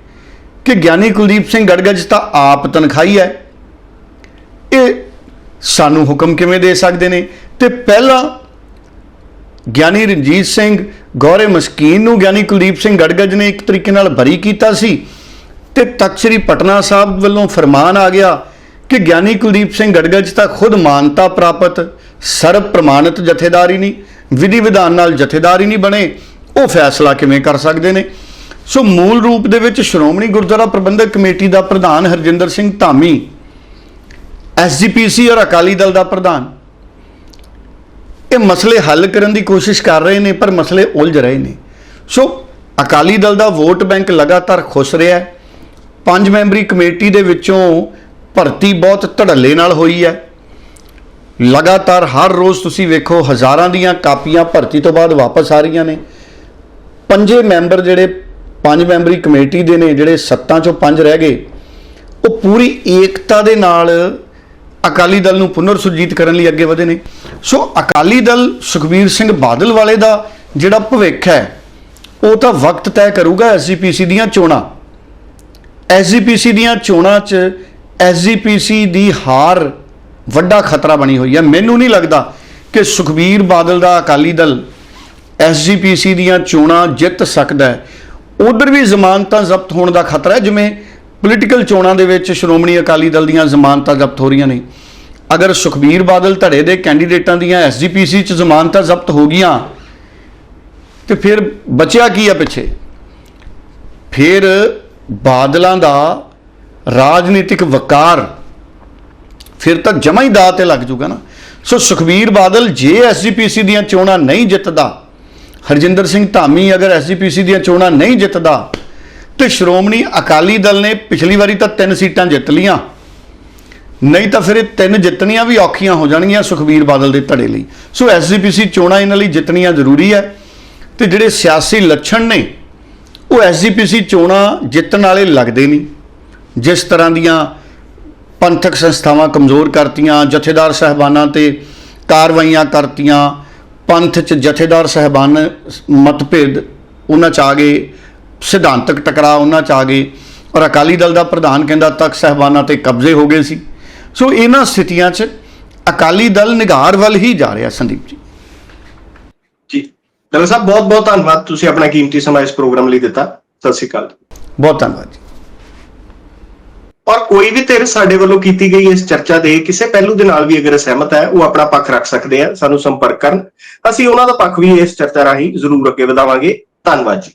ਕਿ ਗਿਆਨੀ ਕੁਲਦੀਪ ਸਿੰਘ ਗੜਗੜ ਤਾਂ ਆਪ ਤਨਖਾਹੀ ਹੈ। ਇਹ ਸਾਨੂੰ ਹੁਕਮ ਕਿਵੇਂ ਦੇ ਸਕਦੇ ਨੇ? ਤੇ ਪਹਿਲਾਂ ਗਿਆਨੀ ਰਣਜੀਤ ਸਿੰਘ, ਗੌਰੇ ਮਸਕੀਨ ਨੂੰ ਗਿਆਨੀ ਕੁਲਦੀਪ ਸਿੰਘ ਗੜਗੜ ਨੇ ਇੱਕ ਤਰੀਕੇ ਨਾਲ ਬਰੀ ਕੀਤਾ ਸੀ। ਤੇ ਤਖਤ ਸ੍ਰੀ ਪਟਨਾ ਸਾਹਿਬ ਵੱਲੋਂ ਫਰਮਾਨ ਆ ਗਿਆ ਕਿ ਗਿਆਨੀ ਕੁਲਦੀਪ ਸਿੰਘ ਗੜਗੜ ਤਾਂ ਖੁਦ ਮਾਨਤਾ ਪ੍ਰਾਪਤ, ਸਰਬ ਪ੍ਰਮਾਣਿਤ ਜਥੇਦਾਰੀ ਨਹੀਂ, ਵਿਧੀ ਵਿਧਾਨ ਨਾਲ ਜਥੇਦਾਰੀ ਨਹੀਂ ਬਣੇ, ਉਹ ਫੈਸਲਾ ਕਿਵੇਂ ਕਰ ਸਕਦੇ ਨੇ? ਸੋ ਮੂਲ ਰੂਪ ਦੇ ਵਿੱਚ ਸ਼੍ਰੋਮਣੀ ਗੁਰਦੁਆਰਾ ਪ੍ਰਬੰਧਕ ਕਮੇਟੀ ਦਾ ਪ੍ਰਧਾਨ ਹਰਜਿੰਦਰ ਸਿੰਘ ਧਾਮੀ ਐਸਜੀਪੀਸੀ ਔਰ ਅਕਾਲੀ ਦਲ ਦਾ ਪ੍ਰਧਾਨ। ਇਹ ਮਸਲੇ ਹੱਲ ਕਰਨ ਦੀ ਕੋਸ਼ਿਸ਼ ਕਰ ਰਹੇ ਨੇ, ਪਰ ਮਸਲੇ ਉਲਝ ਰਹੇ ਨੇ। ਸੋ, ਅਕਾਲੀ ਦਲ ਦਾ ਵੋਟ ਬੈਂਕ ਲਗਾਤਾਰ ਖੁੱਸ ਰਿਹਾ ਹੈ। ਪੰਜ ਮੈਂਬਰੀ ਕਮੇਟੀ ਦੇ ਵਿੱਚੋਂ ਭਰਤੀ ਬਹੁਤ ਧੜੱਲੇ ਨਾਲ ਹੋਈ ਹੈ। ਲਗਾਤਾਰ ਹਰ ਰੋਜ਼ ਤੁਸੀਂ ਵੇਖੋ, ਹਜ਼ਾਰਾਂ ਦੀਆਂ ਕਾਪੀਆਂ ਭਰਤੀ ਤੋਂ ਬਾਅਦ ਵਾਪਸ ਆ ਰਹੀਆਂ ਨੇ। ਪੰਜੇ ਮੈਂਬਰ ਜਿਹੜੇ ਪੰਜ ਮੈਂਬਰੀ ਕਮੇਟੀ ਦੇ ਨੇ, ਜਿਹੜੇ ਸੱਤਾਂ ਚੋਂ ਪੰਜ ਰਹਿ ਗਏ, ਉਹ ਪੂਰੀ ਏਕਤਾ ਦੇ ਨਾਲ ਅਕਾਲੀ ਦਲ ਨੂੰ ਪੁਨਰ ਸੁਰਜੀਤ ਕਰਨ ਲਈ ਅੱਗੇ ਵਧੇ ਨੇ। ਸੋ ਅਕਾਲੀ ਦਲ ਸੁਖਬੀਰ ਸਿੰਘ ਬਾਦਲ ਵਾਲੇ ਦਾ ਜਿਹੜਾ ਭਵਿੱਖ ਹੈ, ਉਹ ਤਾਂ ਵਕਤ ਤੈਅ ਕਰੂਗਾ ਐਸਜੀਪੀਸੀ ਦੀਆਂ ਚੋਣਾਂ। ਐਸਜੀਪੀਸੀ ਦੀਆਂ ਚੋਣਾਂ 'ਚ ਐਸਜੀਪੀਸੀ ਦੀ ਹਾਰ ਵੱਡਾ ਖਤਰਾ ਬਣੀ ਹੋਈ ਹੈ। ਮੈਨੂੰ ਨਹੀਂ ਲੱਗਦਾ ਕਿ ਸੁਖਬੀਰ ਬਾਦਲ ਦਾ Akali Dal S G P C ਦੀਆਂ ਚੋਣਾਂ ਜਿੱਤ ਸਕਦਾ ਹੈ। ਉਧਰ ਵੀ ਜ਼ਮਾਨਤਾਂ ਜ਼ਬਤ ਹੋਣ ਦਾ ਖਤਰਾ ਹੈ, ਜਿਵੇਂ ਪੋਲੀਟੀਕਲ ਚੋਣਾਂ ਦੇ ਵਿੱਚ ਸ਼੍ਰੋਮਣੀ ਅਕਾਲੀ ਦਲ ਦੀਆਂ ਜ਼ਮਾਨਤਾਂ ਜ਼ਬਤ ਹੋ ਰਹੀਆਂ ਨੇ। ਅਗਰ ਸੁਖਬੀਰ ਬਾਦਲ ਧੜੇ ਦੇ ਕੈਂਡੀਡੇਟਾਂ ਦੀਆਂ ਐਸਜੀਪੀਸੀ 'ਚ ਜ਼ਮਾਨਤਾਂ ਜ਼ਬਤ ਹੋ ਗਈਆਂ, ਤੇ ਫਿਰ ਬਚਿਆ ਕੀ ਆ ਪਿੱਛੇ? ਫਿਰ ਬਾਦਲਾਂ ਦਾ ਰਾਜਨੀਤਿਕ ਵਕਾਰ ਫਿਰ ਤਾਂ ਜਮਾ ਹੀ ਦਾਅ ਤੇ ਲੱਗ ਜੂਗਾ ਨਾ। ਸੋ ਸੁਖਬੀਰ ਬਾਦਲ ਜੇ ਐਸਜੀਪੀਸੀ ਦੀਆਂ ਚੋਣਾਂ ਨਹੀਂ ਜਿੱਤਦਾ, ਹਰਜਿੰਦਰ ਸਿੰਘ ਧਾਮੀ ਅਗਰ ਐਸਜੀਪੀਸੀ ਦੀਆਂ ਚੋਣਾਂ ਨਹੀਂ ਜਿੱਤਦਾ ਤੇ ਸ਼੍ਰੋਮਣੀ ਅਕਾਲੀ ਦਲ ਨੇ ਪਿਛਲੀ ਵਾਰੀ ਤਾਂ ਤਿੰਨ ਸੀਟਾਂ ਜਿੱਤ ਲੀਆਂ ਨਹੀਂ ਤਾਂ ਫਿਰ ਇਹ ਤਿੰਨ ਜਿੱਤਣੀਆਂ ਵੀ ਔਖੀਆਂ ਹੋ ਜਾਣਗੀਆਂ ਸੁਖਬੀਰ ਬਾਦਲ ਦੇ ਧੜੇ ਲਈ। ਸੋ ਐਸਜੀਪੀਸੀ ਚੋਣਾਂ ਇਹਨਾਂ ਲਈ ਜਿੱਤਣੀਆਂ ਜ਼ਰੂਰੀ ਹੈ ਤੇ ਜਿਹੜੇ ਸਿਆਸੀ ਲੱਛਣ ਨੇ, ਉਹ ਐਸਜੀਪੀਸੀ ਚੋਣਾਂ ਜਿੱਤਣ ਵਾਲੇ ਲੱਗਦੇ ਨਹੀਂ। ਜਿਸ ਤਰ੍ਹਾਂ ਦੀਆਂ ਪੰਥਕ ਸੰਸਥਾਵਾਂ ਕਮਜ਼ੋਰ ਕਰਤੀਆਂ, ਜਥੇਦਾਰ ਸਹਿਬਾਨਾਂ ਤੇ ਕਾਰਵਾਈਆਂ ਕਰਤੀਆਂ, ਪੰਥ 'ਚ ਜਥੇਦਾਰ ਸਹਿਬਾਨ ਮਤਭੇਦ ਉਹਨਾਂ 'ਚ ਆ ਗਏ। ਸਿਧਾਂਤਕ ਟਕਰਾਅ ਉਹਨਾਂ 'ਚ ਆ ਗਏ ਔਰ ਅਕਾਲੀ ਦਲ ਦਾ ਪ੍ਰਧਾਨ ਕਹਿੰਦਾ ਤੱਕ ਸਹਿਬਾਨਾਂ ਤੇ ਕਬਜ਼ੇ ਹੋ ਗਏ ਸੀ। ਸੋ ਇਹਨਾਂ ਸਥਿਤੀਆਂ 'ਚ ਅਕਾਲੀ ਦਲ ਨਿਗਾਰ ਵੱਲ ਹੀ ਜਾ ਰਿਹਾ ਸੰਦੀਪ ਜੀ। ਜੀ ਦਲਾ ਸਾਹਿਬ ਬਹੁਤ ਬਹੁਤ ਧੰਨਵਾਦ ਤੁਸੀਂ ਆਪਣਾ ਕੀਮਤੀ ਸਮਾਂ ਇਸ ਪ੍ਰੋਗਰਾਮ ਲਈ ਦਿੱਤਾ। ਸਤਿ ਸ਼੍ਰੀ ਅਕਾਲ ਬਹੁਤ ਧੰਨਵਾਦ ਜੀ। ਔਰ ਕੋਈ ਵੀ ਧਿਰ ਸਾਡੇ ਵੱਲੋਂ ਕੀਤੀ ਗਈ ਇਸ ਚਰਚਾ ਦੇ ਕਿਸੇ ਪਹਿਲੂ ਦੇ ਨਾਲ ਵੀ ਅਗਰ ਸਹਿਮਤ ਹੈ ਉਹ ਆਪਣਾ ਪੱਖ ਰੱਖ ਸਕਦੇ ਆ ਸਾਨੂੰ ਸੰਪਰਕ ਕਰਨ। ਅਸੀਂ ਉਹਨਾਂ ਦਾ ਪੱਖ ਵੀ ਇਸ ਚਰਚਾ ਰਾਹੀਂ ਜ਼ਰੂਰ ਅੱਗੇ ਵਧਾਵਾਂਗੇ। ਧੰਨਵਾਦ ਜੀ।